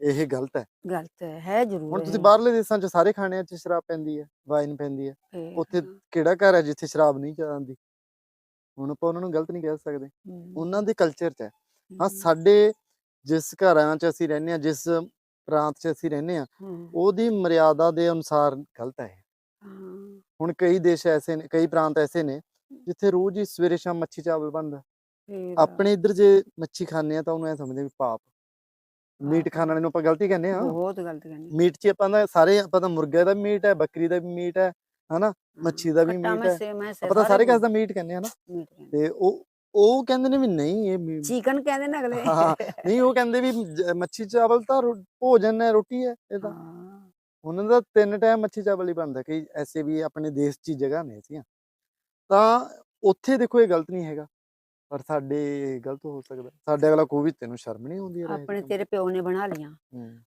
ਇਹ ਗਲਤ ਹੈ। ਗਲਤ ਹੈ ਹੈ ਜ਼ਰੂਰ ਹੁਣ ਤੁਸੀਂ। ਬਾਹਰਲੇ ਦੇਸ਼ਾਂ 'ਚ ਸਾਰੇ ਖਾਣਿਆਂ 'ਚ ਸ਼ਰਾਬ ਪੈਂਦੀ ਹੈ ਵਾਈਨ ਪੈਂਦੀ ਹੈ। ਉੱਥੇ ਕਿਹੜਾ ਘਰ ਹੈ ਜਿੱਥੇ ਸ਼ਰਾਬ ਨਹੀਂ ਜਾਂਦੀ ਹੁਣ ਆਪਾਂ ਉਹਨਾਂ ਨੂੰ ਗਲਤ ਨਹੀਂ ਕਹਿ ਸਕਦੇ। ਉਹਨਾਂ ਦੇ ਕਲਚਰ 'ਚ ਹੈ। ਸਾਡੇ ਜਿਸ ਘਰਾਂ 'ਚ ਅਸੀਂ ਰਹਿੰਦੇ ਹਾਂ ਜਿਸ ਪ੍ਰਾਂਤ 'ਚ ਅਸੀਂ ਰਹਿੰਦੇ ਹਮ, ਉਹਦੀ ਮਰਿਆਦਾ ਦੇ ਅਨੁਸਾਰ ਗਲਤ ਹੈ ਹੁਣ ਕਈ ਦੇਸ਼ ਐਸੇ ਨੇ ਕਈ ਪ੍ਰਾਂਤ ਐਸੇ ਨੇ ਜਿੱਥੇ ਰੋਜ਼ ਹੀ ਸਵੇਰੇ ਸ਼ਾਮ ਮੱਛੀ ਚਾਵਲ ਬਣਦਾ। ਆਪਣੇ ਇੱਧਰ ਜੇ ਮੱਛੀ ਖਾਂਦੇ ਆ ਤਾਂ ਉਹਨੂੰ ਐ ਸਮਝਦੇ ਵੀ ਪਾਪ। ਮੀਟ ਖਾਣ ਵਾਲੇ ਨੂੰ ਆਪਾਂ ਗਲਤੀ ਕਹਿੰਦੇ ਆ ਬਹੁਤ ਗਲਤ ਕਹਿੰਦੇ ਮੀਟ 'ਚ ਆਪਾਂ ਦਾ ਸਾਰੇ ਆਪਾਂ ਤਾਂ ਮੁਰਗੇ ਦਾ ਮੀਟ ਹੈ ਬੱਕਰੀ ਦਾ ਵੀ ਮੀਟ ਹੈ ਹਨਾ? ਮੱਛੀ ਦਾ ਵੀ ਮੀਟ ਹੈ। ਆਪਾਂ ਤਾਂ ਸਾਰੇ ਕਿਸ ਦਾ ਮੀਟ ਕਹਿੰਦੇ ਆ ਨਾ। ਤੇ ਉਹ ਉਹ ਕਹਿੰਦੇ ਨੇ ਵੀ ਨਹੀਂ ਇਹ ਚਿਕਨ ਕਹਿੰਦੇ ਨੇ ਅਗਲੇ। ਹਾਂ, ਨਹੀਂ ਉਹ ਕਹਿੰਦੇ ਵੀ ਜ- ਮੱਛੀ ਚਾਵਲ ਤਾਂ ਰੋ- ਭੋਜਨ ਹੈ ਰੋਟੀ ਹੈ ਇਹ ਤਾਂ। ਹਾਂ, ਉਹਨਾਂ ਦਾ ਤਿੰਨ ਟਾਈਮ ਮੱਛੀ ਚਾਵਲ ਹੀ ਬਣਦਾ ਕਈ ਐਸੇ ਵੀ ਆਪਣੇ ਦੇਸ਼ 'ਚ ਹੀ ਜਗ੍ਹਾ ਨੇ ਐਸੀਆਂ। ਤਾਂ ਉੱਥੇ ਦੇਖੋ ਇਹ ਗਲਤ ਨਹੀਂ ਹੈਗਾ। ਪਰ ਸਾਡੇ ਗਲਤ ਹੋ ਸਕਦਾ। ਸਾਡੇ ਅਗਲਾ ਕੋਈ ਵੀ ਤੈਨੂੰ ਸ਼ਰਮ ਨਹੀਂ ਆਉਂਦੀ ਯਾਰ ਆਪਣੇ ਤੇਰੇ ਪਿਓ ਨੇ ਬਣਾ ਲੀਆਂ।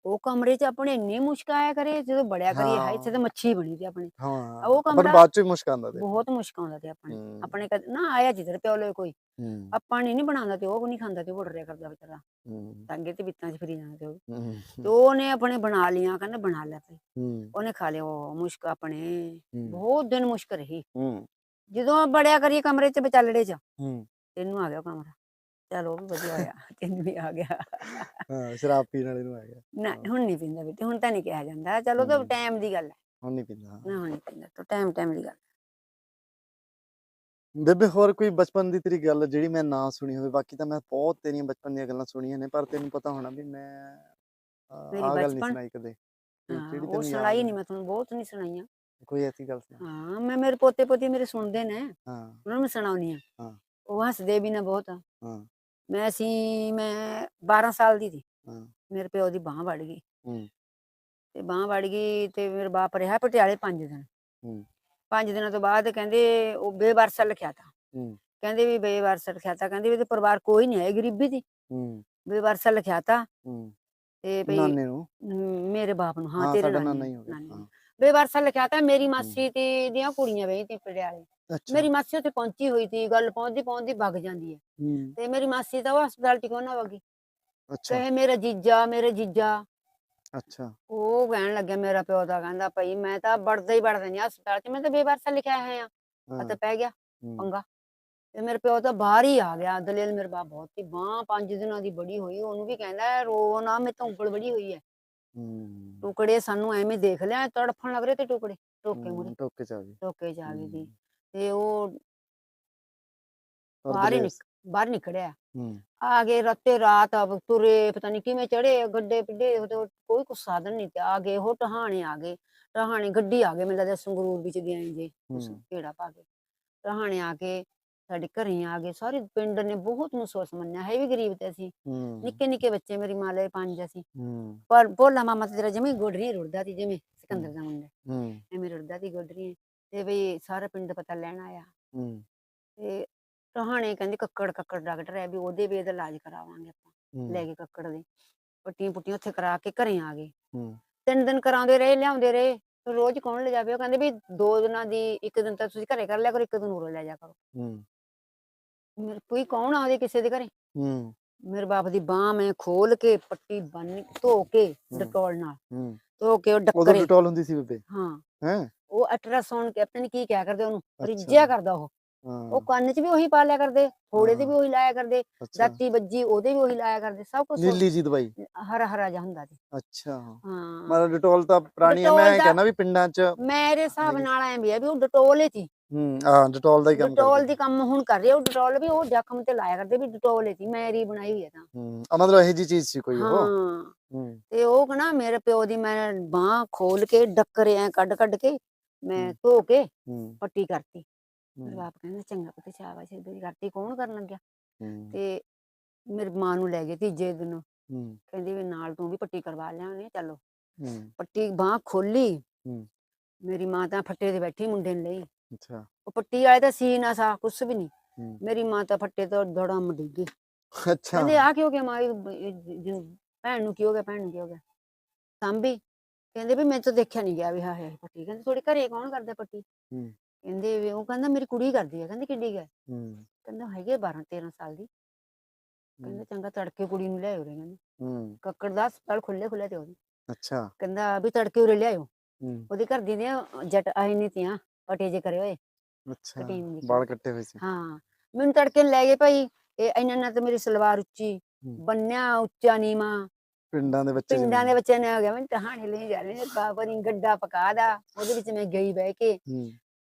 ਉਹ ਕਮਰੇ 'ਚ ਆਪਣੇ ਇੰਨੀ ਮੁਸ਼ਕ ਆਇਆ ਕਰੇ ਜਦੋਂ ਬੜਿਆ ਕਰੀਏ ਹਾਏ ਇੱਥੇ ਤਾਂ ਮੱਛੀ ਬਣੀ ਤੇ ਆਪਣੇ। ਹਾਂ ਉਹ ਪਰ ਕਮਰਾ ਬਾਅਦ ਚ ਮੁਸ਼ਕ ਆਉਂਦਾ ਤੇ। ਬਹੁਤ ਮੁਸ਼ਕ ਆਉਂਦਾ ਤੇ ਆਪਣੇ। ਆਪਣੇ ਨਾ ਆਇਆ ਜਿੱਧਰ ਪਿਓ ਲਈ ਕੋਈ। ਆਪਾਂ ਨੇ ਨਹੀਂ ਬਣਾਉਂਦਾ ਤੇ ਉਹ ਨਹੀਂ ਖਾਂਦਾ ਤੇ ਉਹ ਰਿਆ ਕਰਦਾ ਵਿਚਾਰਾ। ਟਾਂਗੇ ਤੇ ਬਿੱਤਾਂ 'ਚ ਫਿਰੀ ਜਾਂਦਾ ਤੇ ਉਹ ਤੇ ਉਹਨੇ ਆਪਣੇ ਬਣਾ ਲੀਆਂ ਕਹਿੰਦਾ ਬਣਾ ਲੈ ਭਾਈ। ਉਹਨੇ ਖਾ ਲਿਆ ਉਹ ਮੁਸ਼ਕ ਆਪਣੇ। ਬਹੁਤ ਦਿਨ ਮੁਸ਼ਕ ਰਹੀ। ਜਦੋਂ ਬੜਿਆ ਕਰੀਏ ਕਮਰੇ 'ਚ ਵਿਚਾਲੜੇ 'ਚ। ਤੈਨੂੰ ਆ ਗਿਆ ਕਮਰਾ ਚਲ ਉਹ ਵੀ ਵਧੀਆ ਹੋਇਆ ਤੈਨੂੰ ਵੀ ਆ ਗਿਆ ਹਾਂ ਸ਼ਰਾਬ ਪੀਣ ਵਾਲੇ ਨੂੰ ਆ ਗਿਆ ਨਾ। ਹੁਣ ਨਹੀਂ ਪੀਂਦਾ ਬੇਟੇ ਹੁਣ ਤਾਂ ਨਹੀਂ ਕਿਹਾ ਜਾਂਦਾ ਚਲੋ ਤਾਂ। ਟਾਈਮ ਦੀ ਗੱਲ ਹੈ ਹੁਣ ਨਹੀਂ ਪੀਂਦਾ। ਨਾ ਹੁਣ ਨਹੀਂ ਪੀਂਦਾ ਤਾਂ ਟਾਈਮ ਟਾਈਮ ਦੀ ਗੱਲ ਬੇਬੇ ਹੋਰ ਕੋਈ ਬਚਪਨ ਦੀ ਤੇਰੀ ਗੱਲ ਜਿਹੜੀ ਮੈਂ ਨਾ ਸੁਣੀ ਹੋਵੇ ਬਾਕੀ ਤਾਂ ਮੈਂ ਬਹੁਤ ਤੇਰੀਆਂ ਬਚਪਨ ਦੀਆਂ ਗੱਲਾਂ ਸੁਣੀਆਂ ਨੇ ਪਰ ਤੈਨੂੰ ਪਤਾ ਹੋਣਾ ਵੀ ਮੈਂ ਆ ਗੱਲ ਨਹੀਂ? ਸੁਣਾਈ ਕਦੇ ਜਿਹੜੀ ਤੈਨੂੰ ਸੁਣਾਈ। ਨਹੀਂ ਮੈਂ ਤੁਹਾਨੂੰ ਬਹੁਤ ਨਹੀਂ ਸੁਣਾਈਆਂ ਕੋਈ ਐਸੀ ਗੱਲ ਸੁਣਾ ਹਾਂ ਮੈਂ ਮੇਰੇ ਪੋਤੇ ਪੋਤੀ ਮੇਰੇ ਸੁਣਦੇ ਨੇ ਹਾਂ ਉਹਨਾਂ ਨੂੰ ਸੁਣਾਉਣੀ ਆ ਹਾਂ। ਉਹ ਹੱਸਦੇ ਵੀ ਨੇ ਬਹੁਤ। ਹਾਂ। ਮੈਂ ਅਸੀਂ ਮੈਂ 12 ਸਾਲ ਦੀ ਸੀ। ਹਾਂ। ਮੇਰੇ ਪਿਓ ਦੀ ਬਾਹ ਵੜ ਗਈ। ਹੂੰ। ਤੇ ਬਾਹ ਵੜ ਗਈ ਤੇ ਮੇਰੇ ਬਾਪ ਰਿਹਾ ਪਟਿਆਲੇ 5 ਦਿਨ। ਹੂੰ। 5 ਦਿਨਾਂ ਤੋਂ ਬਾਅਦ ਕਹਿੰਦੇ ਉਹ ਬੇਵਾਰਸਾ ਲਿਖਿਆ ਤਾ। ਹੂੰ। ਕਹਿੰਦੇ ਵੀ ਬੇਵਾਰਸਾ ਲਿਖਿਆ ਤਾ। ਕਹਿੰਦੇ ਵੀ ਤੇ ਪਰਿਵਾਰ ਕੋਈ ਨਹੀਂ ਹੈ ਗਰੀਬੀ ਦੀ। ਹੂੰ। ਬੇਵਾਰਸਾ ਲਿਖਿਆ ਤਾ। ਹੂੰ। ਤੇ ਭਈ ਨਾਨੇ ਨੂੰ? ਮ, ਮੇਰੇ ਬਾਪ ਨੂੰ। ਹਾਂ ਤੇਰੇ ਸਾਡਾ ਨਾਨੀ ਨਾਨਾ ਹੀ ਹੋ ਗਿਆ। ਨਾਨੀ ਨੂੰ। ਹਾਂ। ਬੇਵਾਰਸਾ ਲਿਖਿਆ ਤਾ ਮੇਰੀ ਮਾਸੀ ਤੇ ਦੀਆਂ ਕੁੜੀਆਂ ਵੇਈ ਤੀ ਪਟਿਆਲੇ ਅੱਛਾ। ਮੇਰੀ ਮਾਸੀ ਉੱਥੇ ਪਹੁੰਚੀ ਹੋਈ ਸੀ ਗੱਲ ਪਹੁੰਚਦੀ ਪਹੁੰਚਦੀ ਵਗ ਜਾਂਦੀ ਹੈ। ਹੂੰ। ਤੇ ਮੇਰੀ ਮਾਸੀ ਤਾਂ ਉਹ ਹਸਪਤਾਲ ਟਿਕੋ ਨਾ ਵਗੀ ਅੱਛਾ। ਕਹੇ ਮੇਰਾ ਜੀਜਾ ਮੇਰੇ ਜੀਜਾ। ਅੱਛਾ। ਉਹ ਕਹਿਣ ਲੱਗਿਆ ਮੇਰਾ ਪਿਓ ਤਾਂ ਕਹਿੰਦਾ ਭਈ ਮੈਂ ਤਾਂ ਵੜਦਾ ਹੀ ਵੜਦਾ ਨਹੀਂ ਹਸਪਤਾਲ 'ਚ। ਮੈਂ ਤਾਂ ਬੇਵਾਰਸਾ ਲਿਖਿਆ ਹੋਇਆ ਆ। ਹਾਂ, ਅਤੇ ਪੈ ਗਿਆ ਹੂੰ, ਪੰਗਾ। ਤੇ ਮੇਰੇ ਪਿਓ ਤਾਂ ਬਾਹਰ ਹੀ ਆ ਗਿਆ। ਦਲੇਲ ਮੇਰੇ ਬਾਪ ਬਹੁਤ ਹੀ ਬਾਂਹ ਪੰਜ ਦਿਨਾਂ ਦੀ ਬੜੀ ਹੋਈ। ਉਹਨੂੰ ਵੀ ਕਹਿੰਦਾ ਰੋ ਨਾ ਮੈਂ ਤਾਂ ਉਂਗਲ ਬੜੀ ਹੋਈ ਹੈ। ਹੂੰ। ਟੁਕੜੇ ਸਾਨੂੰ ਐਵੇਂ ਦੇਖ ਲਿਆ ਤੜਫਣ ਲੱਗ ਰਹੇ ਤੇ ਟੁਕੜੇ। ਟੋਕੇ ਹੂੰ, ਟੋਕੇ ਚ ਆ ਟੋਕੇ ਚ ਆ ਹੂੰ, ਤੇ ਉਹ ਬਾਹਰ ਹੀ ਨਿਕ ਬਾਹਰ ਨਿਕੜਿਆ ਹੂੰ। ਆ ਗਏ ਰਾਤੇ ਰਾਤ ਅਬ ਤੁਰੇ ਪਤਾ ਨਹੀਂ ਕਿਵੇਂ ਚੜੇ ਗੱਡੇ ਪਿੱਡੇ ਉਹਦੇ ਕੋਲ ਕੋਈ ਕੁਛ ਸਾਧਨ ਨਹੀਂ ਤੇ ਆ ਗਏ ਉਹ ਟਹਾਣੇ ਆ ਗਏ। ਟਹਾਣੇ ਗੱਡੀ ਆ ਗਏ ਮੈਨੂੰ ਲੱਗਦਾ ਸੰਗਰੂਰ ਵਿੱਚ ਆਏ ਜੇ ਹੂੰ। ਢੇੜਾ ਪਾ ਕੇ। ਟਹਾਣੇ ਆ ਕੇ ਸਾਡੇ ਘਰੇ ਆ ਗਏ ਸਾਰੇ ਪਿੰਡ ਨੇ ਬਹੁਤ ਮਹਿਸੂਸ ਮੰਨਿਆ ਹੈ ਵੀ ਗਰੀਬ ਤੇ ਅਸੀਂ ਨਿੱਕੇ ਨਿੱਕੇ ਬੱਚੇ ਮੇਰੀ ਮਾਂ ਲਈ ਪੰਜ ਅਸੀਂ। ਪਰ ਭੋਲਾ ਮਾਮਾ ਤੇ ਤੇਰਾ ਜਮੀ ਗੋਡਰੀ ਰੁੜਦਾ ਸੀ ਜਿਵੇਂ ਸਿਕੰਦਰ ਦਾ ਮੁੰਡਾ। ਹੂੰ। ਐਵੇਂ ਰੁੜਦਾ ਸੀ ਗੋਡਰੀ ਤੇ ਵੀ ਸਾਰਾ ਪਿੰਡ ਪਤਾ ਲੈਣ ਆਇਆ। ਹੂੰ। ਤੇ ਟਹਾਣੇ ਕਹਿੰਦੇ ਕੱਕੜ ਕੱਕੜ ਡਾਕਟਰ ਹੈ ਵੀ ਉਹਦੇ ਵੀ ਇਹਦਾ ਇਲਾਜ ਕਰਾਵਾਂਗੇ ਆਪਾਂ ਲੈ ਕੇ ਕੱਕੜ ਦੇ। ਪੱਟੀਆਂ ਪੁੱਟੀਆਂ ਉੱਥੇ ਕਰਾ ਕੇ ਘਰੇ ਆ ਗਏ। ਹੂੰ। ਤਿੰਨ ਦਿਨ ਕਰਾਉਂਦੇ ਰਹੇ ਲਿਆਉਂਦੇ ਰਹੇ ਰੋਜ਼ ਕੌਣ ਲੈ ਜਾਵੇ? ਉਹ ਕਹਿੰਦੇ ਵੀ ਦੋ ਦਿਨਾਂ ਦੀ ਇੱਕ ਦਿਨ ਤਾਂ ਤੁਸੀਂ ਘਰੇ ਕਰ ਲਿਆ ਕਰੋ ਇੱਕ ਦਿਨ ਉਰੋਂ ਲੈ ਜਾ ਕਰੋ। ਹੂੰ। ਮੇਰੇ ਕੋਈ ਕੌਣ ਆਉਂਦੇ ਕਿਸੇ ਦੇ ਘਰੇ? ਹੂੰ। ਮੇਰੇ ਬਾਪ ਦੀ ਬਾਹ ਮੈਂ ਖੋਲ ਕੇ ਪੱਟੀ ਬੰਨ ਧੋ ਕੇ ਡਟੋਲ ਨਾਲ। ਹੂੰ। ਧੋ ਕੇ ਉਹ ਉਦੋਂ ਡੱਕਰੇ। ਡਟੋਲ ਹੁੰਦੀ ਸੀ ਬੇਬੇ। ਹਾਂ। ਹੈ? ਉਹ ਅਲਟਰਾਸਾਊਂਡ ਕੈਪਟਨ ਕੀ ਕਿਆ ਕਰਦੇ ਉਹਨੂੰ? ਰਿੱਜਿਆ ਕਰਦਾ ਉਹ। ਉਹ ਕੰਨ 'ਚ ਵੀ ਉਹੀ ਪਾ ਲਿਆ ਕਰਦੇ ਥੋੜੇ ਤੇ ਵੀ। ਉਹੀ ਲਾਇਆ ਕਰਦੇ ਦਾਤੀ ਵੱਜੀ ਉਹਦੇ ਵੀ ਉਹੀ ਲਾਇਆ ਕਰਦੇ ਸਭ ਕੁਝ ਨੀਲੀ ਜੀ ਦਵਾਈ। ਹਰਾ ਹਰਾ ਜਿਹਾ ਹੁੰਦਾ ਸੀ। ਅੱਛਾ। ਹਾਂ। ਮਤਲਬ ਡਟੋਲ ਤਾਂ ਪੁਰਾਣੀ ਹੈ ਮੈਂ ਕਹਿੰਦਾ ਵੀ ਪਿੰਡਾਂ 'ਚ ਮੇਰੇ ਹਿਸਾਬ। ਨਾਲ ਐਂ ਵੀ ਆ ਵੀ ਉਹ ਡਟੋਲ ਹੀ ਸੀ। ਹੂੰ ਹਾਂ ਡਟੋਲ ਦਾ ਹੀ ਕੰਮ ਡਟੋਲ ਦੀ ਕੰਮ ਹੁਣ ਕਰ ਰਹੇ ਉਹ ਡਟੋਲ ਵੀ ਉਹ ਜ਼ਖਮ ਤੇ ਲਾਇਆ ਕਰਦੇ ਵੀ ਡਟੋਲ ਹੀ ਸੀ ਮੇਰੀ ਬਣਾਈ ਹੋਈ ਹੈ ਤਾਂ। ਹੂੰ ਆ ਮਤਲਬ ਇਹ ਜੀ ਚੀਜ਼ ਸੀ ਕੋਈ ਉਹ? ਹਾਂ। ਤੇ ਉਹ ਕਹਣਾ ਮੇਰੇ ਪਿਓ ਦੀ ਮੈਂ ਬਾਹ ਖੋਲ ਕੇ ਡੱਕਰੇ ਐ ਕੱਢ ਕੱਢ ਕੇ ਮੈਂ। ਧੋ ਕੇ ਪੱਟੀ ਕਰਤੀ। ਮੇਰੇ ਬਾਪ ਕਹਿੰਦਾ ਚੰਗਾ ਪੁੱਤ ਸ਼ਾਬਾਸ਼ ਇਦਾਂ ਦੀ ਕਰਤੀ ਕੌਣ ਕਰਨ ਲੱਗਿਆ? ਤੇ ਮੇਰੀ ਮਾਂ ਨੂੰ ਲੈ ਗਏ ਤੀਜੇ ਦਿਨ। ਕਹਿੰਦੀ ਵੀ ਨਾਲ ਤੂੰ ਵੀ ਪੱਟੀ ਕਰਵਾ ਲਿਆਉਣੀ ਚਲੋ। ਪੱਟੀ ਬਾਹ ਖੋਲੀ। ਮੇਰੀ ਮਾਂ ਤਾਂ ਫੱਟੇ ਤੇ ਬੈਠੀ ਮੁੰਡੇ ਨੂੰ ਲਈ। ਅੱਛਾ। ਉਹ ਪੱਟੀ ਵਾਲੇ ਤਾਂ ਸੀ ਨਾ ਸਾ ਕੁਛ ਵੀ ਨਹੀਂ। ਹੂੰ। ਮੇਰੀ ਮਾਂ ਤਾਂ ਫੱਟੇ ਤੋਂ ਧੜਮ ਡਿੱਗੀ ਅੱਛਾ। ਕਹਿੰਦੇ ਆ ਕੀ ਹੋ ਗਿਆ ਮਾਂ ਇਹ ਬ- ਇਹ ਜ- ਜ- ਭੈਣ ਨੂੰ ਕੀ ਹੋ ਗਿਆ ਭੈਣ ਨੂੰ ਕੀ ਹੋ ਗਿਆ? ਸਾਂਭੀ। ਕਹਿੰਦੇ ਵੀ ਮੈਂ ਤਾਂ ਦੇਖਿਆ ਨਹੀਂ ਗਿਆ ਵੀ ਹਾਂ ਹੈ ਪੱਟੀ। ਕਹਿੰਦੇ ਤੁਹਾਡੇ ਘਰੇ ਕੌਣ ਕਰਦਾ ਪੱਟੀ? ਹੂੰ। ਕਹਿੰਦੇ ਵੀ ਉਹ ਕਹਿੰਦਾ ਮੇਰੀ ਕੁੜੀ ਕਰਦੀ ਹੈ ਕਹਿੰਦੀ ਕਿੱਡੀ ਹੈ ਹੂੰ। ਕਹਿੰਦਾ ਹੈਗੇ 12 13 ਸਾਲ ਦੀ। ਕਹਿੰਦਾ ਚੰਗਾ ਤੜਕੇ ਕੁੜੀ ਨੂੰ ਲਿਆਇਓ ਰੇ ਕਹਿੰਦੇ। ਹੂੰ। ਕੱਕੜ ਦਾ ਹਸਪਤਾਲ ਖੁੱਲੇ ਖੁੱਲੇ ਤੇ ਉਹਦੇ। ਅੱਛਾ। ਕਹਿੰਦਾ ਵੀ ਤੜਕੇ ਉਰੇ ਲਿਆਇਓ। ਹੂੰ। ਉਹਦੀ ਘਰ ਦੀ ਨੇ ਜੱਟ ਆਈ ਨਹੀਂ ਤੀਆਂ। ਪਟੇ ਜੇ ਕਰੇ ਹੋਏ। ਅੱਛਾ ਵਾਲ ਕੱਟੇ ਹੋਏ ਸੀ। ਹਾਂ ਮੈਨੂੰ ਤੜਕੇ ਨੂੰ ਲੈ ਗਏ ਭਾਈ। ਇਹ ਇਹਨਾਂ ਨਾਲ ਤਾਂ ਮੇਰੀ ਸਲਵਾਰ ਉੱਚੀ। ਬੰਨਿਆ ਉੱਚਾ ਨੀਵਾ। ਪਿੰਡਾਂ ਦੇ ਬੱਚੇ ਪਿੰਡਾਂ ਦੇ ਜਿਵੇਂ। ਬੱਚੇ ਨੇ ਹੋ ਗਿਆ ਮੈਂ ਕਹਾਣੀ ਲਈ ਜਾ ਰਹੇ ਨੇ ਬਾਬਾ ਨੇ ਗੱਡਾ ਪਕਾ ਦਾ। ਉਹਦੇ ਵਿੱਚ ਮੈਂ ਗਈ ਬਹਿ ਕੇ।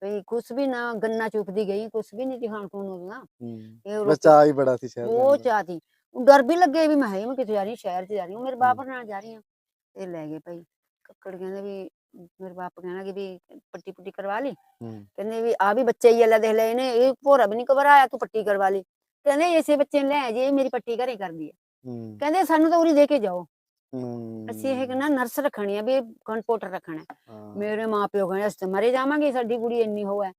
ਭਈ ਕੁਛ ਵੀ ਨਾ ਗੰਨਾ ਚੁੱਕਦੀ ਗਈ ਕੁਛ ਵੀ ਨਹੀਂ ਖਾਣ ਖੂਨ ਉਹਦਾ ਹੂੰ। ਇਹ ਚਾਅ ਹੀ ਬੜਾ ਸੀ ਸ਼ਾਇਦ ਉਹ। ਚਾਹਤੀ ਡਰ ਵੀ ਲੱਗੇ ਵੀ ਮੈਂ ਹੈ ਮੈਂ ਕਿਤੇ ਜਾ ਰਹੀ ਸ਼ਹਿਰ 'ਚ ਜਾ ਰਹੀ ਹਾਂ ਮੇਰੇ ਬਾਪ ਨਾਲ ਜਾ ਰਹੀ ਹਾਂ। ਇਹ ਲੈ ਗਏ ਭਾਈ। ਕੱਕੜ ਕਹਿੰਦੇ ਵੀ ਮੇਰੇ ਬਾਪ ਕਹਿਣਾ ਕਿ ਵੀ ਪੱਟੀ ਪੁੱਟੀ ਕਰਵਾ ਲਈ ਕਹਿੰਦੇ ਵੀ ਆ ਵੀ ਬੱਚੇ ਹੀ ਅੱਲਾ ਦੇਖ ਲੈ ਇਹਨੇ ਇਹ ਭੋਰਾ ਵੀ ਨਹੀਂ ਘਬਰਾਇਆ ਤੂੰ ਪੱਟੀ ਕਰਵਾ ਲਈ ਕਹਿੰਦੇ ਇਸੇ ਬੱਚੇ ਨੂੰ ਲੈ ਜੇ ਮੇਰੀ ਪੱਟੀ ਘਰੇ ਕਰਦੀ ਹੈ ਕਹਿੰਦੇ ਸਾਨੂੰ ਤਾਂ ਉਰੀ ਦੇ ਕੇ ਜਾਓ ਅਸੀਂ ਇਹ ਨਾ ਨਰਸ ਰੱਖਣੀ ਹੈ ਵੀ ਕੰਪੋਟਰ ਰੱਖਣਾ ਮੇਰੇ ਮਾਪਿਓ ਕਹਿੰਦੇ ਅਸੀਂ ਮਰੇ ਜਾਵਾਂਗੇ ਸਾਡੀ ਕੁੜੀ ਇੰਨੀ ਹੋ ਹੈ।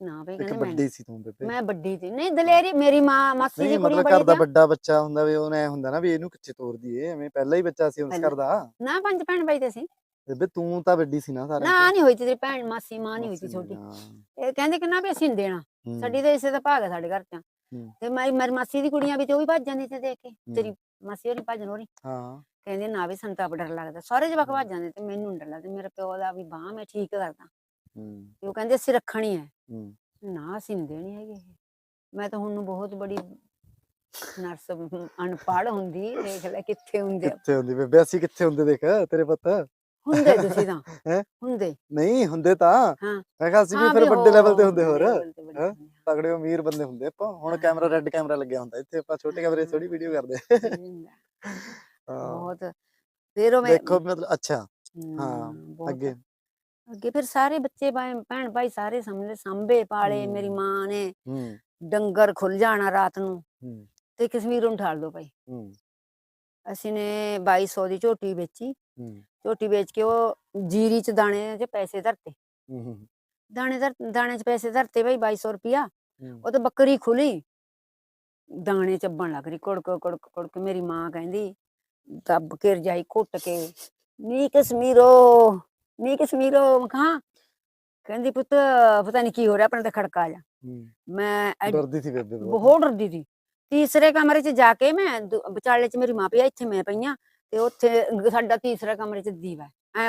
ਨਾ ਇੱਕ ਕਹਿੰਦੇ ਮੈਂ ਵੱਡੀ ਸੀ ਤੂੰ ਬੇਬੇ ਮੈਂ ਵੱਡੀ ਸੀ ਨਹੀਂ ਦਲੇਰੀ ਮੇਰੀ ਮਾਂ ਮਾਸੀ ਦੀ ਕੁੜੀ ਘਰ ਬੜੀ ਦਾ ਵੱਡਾ ਬੱਚਾ ਹੁੰਦਾ ਵੀ ਉਹਨੇ ਹੁੰਦਾ ਨਾ ਵੀ ਇਹਨੂੰ ਕਿੱਥੇ ਤੋਰਦੀ ਏ ਐਵੇਂ ਪਹਿਲਾਂ ਹੀ ਬੱਚਾ ਸੀ ਉਸ। ਘਰ ਦਾ ਨਾ ਪੰਜ ਭੈਣ ਭਾਈ ਤੇ ਸੀ ਬੇਬੇ ਤੂੰ ਤਾਂ ਵੱਡੀ ਸੀ ਨਾ ਸਾਰਿਆਂ ਨਾ। ਨਹੀਂ ਹੋਈ ਤੇਰੀ ਭੈਣ ਮਾਸੀ ਮਾਂ ਨਹੀਂ ਹੋਈ ਸੀ ਮਾਸੀ ਛੋਟੀ। ਇਹ ਕਹਿੰਦੇ ਕਿ ਨਾ ਵੀ ਅਸੀਂ ਦੇਣਾ। ਸਾਡੀ ਤਾਂ ਇਸੇ ਦਾ ਭਾਗ ਹੈ ਸਾਡੇ ਘਰ ਚ। ਤੇ ਮੇਰੀ ਮੇਰੀ ਮਾਸੀ ਦੀ ਕੁੜੀਆਂ ਵੀ ਤੇ ਉਹ ਵੀ ਭੱਜ ਜਾਂਦੀ ਤੇ ਦੇਖ ਕੇ। ਤੇਰੀ ਮਾਸੀ ਹੋਰੀ ਭੱਜਣ ਹੋਰੀ। ਹਾਂ। ਕਹਿੰਦੇ ਨਾ ਵੀ ਸੰਤਾ ਡਰ ਲੱਗਦਾ। ਸਾਰੇ ਜਵਾਕ। ਭੱਜ ਜਾਂਦੇ ਤੇ ਮੈਨੂੰ ਡਰ ਲੱਗਦਾ। ਮੇਰੇ ਪਿਓ ਦਾ ਵੀ ਬਾਹ ਮੈਂ ਠੀਕ ਕਰਦਾ। ਹੂੰ। ਤੇ ਉਹ ਕਹਿੰਦੇ ਅਸੀਂ ਰੱਖਣੀ ਹੈ ਹੂੰ। ਨਾ ਅਸੀਂ ਨੀ ਦੇਣੀ ਹੈਗੀ। ਮੈਂ ਤਾਂ ਹੁਣ ਨੂੰ ਬਹੁਤ ਬੜੀ ਨਰਸ ਅਨਪੜ੍ਹ ਹੁੰਦੀ ਦੇਖ ਲੈ ਕਿੱਥੇ ਹੁੰਦੇ। ਕਿੱਥੇ ਹੁੰਦੀ ਬੇਬੇ? ਅਸੀਂ ਕਿੱਥੇ ਹੁੰਦੇ ਦੇਖ ਤੇਰੇ ਪੁੱਤ? ਹੁੰਦੇ ਤੁਸੀਂ ਤਾਂ। ਹੈਂ? ਹੁੰਦੇ। ਨਹੀਂ ਹੁੰਦੇ ਤਾਂ। ਹਾਂ। ਮੈਂ ਕਿਹਾ ਅਸੀਂ ਵੀ ਹਾਂ ਫਿਰ ਵੱਡੇ ਲੈਵਲ ਤੇ ਹੁੰਦੇ ਹੋਰ। ਵੱਡੇ level ਤੇ ਵੱਡੇ ਹੈਂ? ਹੁੰਦੇ ਆ। ਤਗੜੇ ਅਮੀਰ ਬੰਦੇ ਹੁੰਦੇ ਆਪਾਂ। ਹੁਣ। ਕੈਮਰਾ ਰੈੱਡ ਕੈਮਰਾ ਲੱਗਿਆ ਹੁੰਦਾ ਇੱਥੇ। ਆਪਾਂ ਛੋਟੇ ਕੈਮਰੇ 'ਚ ਥੋੜੀ ਵੀਡੀਓ ਕਰਦੇ। ਹਾਂ। ਬਹੁਤ। ਫਿਰ ਉਹ ਮੈਂ ਦੇਖੋ ਮਤਲਬ ਅੱਛਾ। ਹਮ, ਹਾਂ, ਬਹੁਤ। ਅੱਗੇ। ਅੱਗੇ ਫਿਰ ਸਾਰੇ ਬੱਚੇ ਭਾਈ- ਭੈਣ ਭਾਈ ਸਾਰੇ ਸਮਝੇ ਸੰਭੇ ਪਾਲੇ ਮੇਰੀ। ਮਾਂ ਨੇ। ਹੂੰ। ਡੰਗਰ ਖੁੱਲ ਜਾਣਾ ਰਾਤ ਨੂੰ ਹੂੰ। ਤੇ ਕਸ਼ਮੀਰੋਂ ਨੂੰ ਠਾਲ ਦੋ ਭਾਈ। ਹੂੰ। ਅਸੀਂ ਨੇ 2200 ਦੀ ਝੋਟੀ ਵੇਚੀ। ਹੂੰ। ਝੋਟੀ ਵੇਚ ਕੇ ਉਹ ਜੀਰੀ ਚ ਦਾਣੇ ਚ ਪੈਸੇ ਧਰਤੇ। ਦਾਣੇ ਧਰ ਦਾਣੇ ਚ ਪੈਸੇ ਧਰਤੇ ਭਾਈ 2200 ਰੁਪਿਆ ਉਹ ਤੇ ਬੱਕਰੀ ਖੁੱਲੀ। ਦਾਣੇ ਚੱਬਣ ਲੱਗ ਰਹੀ ਕੁੜਕ ਕੁੜਕ ਕੁੜਕ। ਮੇਰੀ ਮਾਂ ਕਹਿੰਦੀ ਦੱਬ ਕੇ ਰਜਾਈ ਘੁੱਟ ਕੇ ਨੀ ਕਸ਼ਮੀਰੋ ਨੀ ਕਸ਼ਮੀਰੋ ਮਖਾਂ ਕਹਿੰਦੀ ਪੁੱਤ ਪਤਾ ਨਹੀਂ ਕੀ ਹੋ ਰਿਹਾ ਆਪਣੇ ਤੇ ਖੜਕਾ ਜਾ। ਮੈਂ ਡਰਦੀ ਸੀ ਬੇਬੇ ਬਹੁਤ। ਡਰਦੀ ਸੀ। ਤੀਸਰੇ ਕਮਰੇ 'ਚ ਜਾ ਕੇ ਮੈਂ ਵਿਚਾਲੇ 'ਚ ਮੇਰੀ ਮਾਂ ਪਈ ਆ ਇੱਥੇ ਮੈਂ ਪਈਆਂ ਤੇ ਉੱਥੇ ਸਾਡਾ ਤੀਸਰਾ ਕਮਰੇ 'ਚ ਦੀਵਾ ਐ।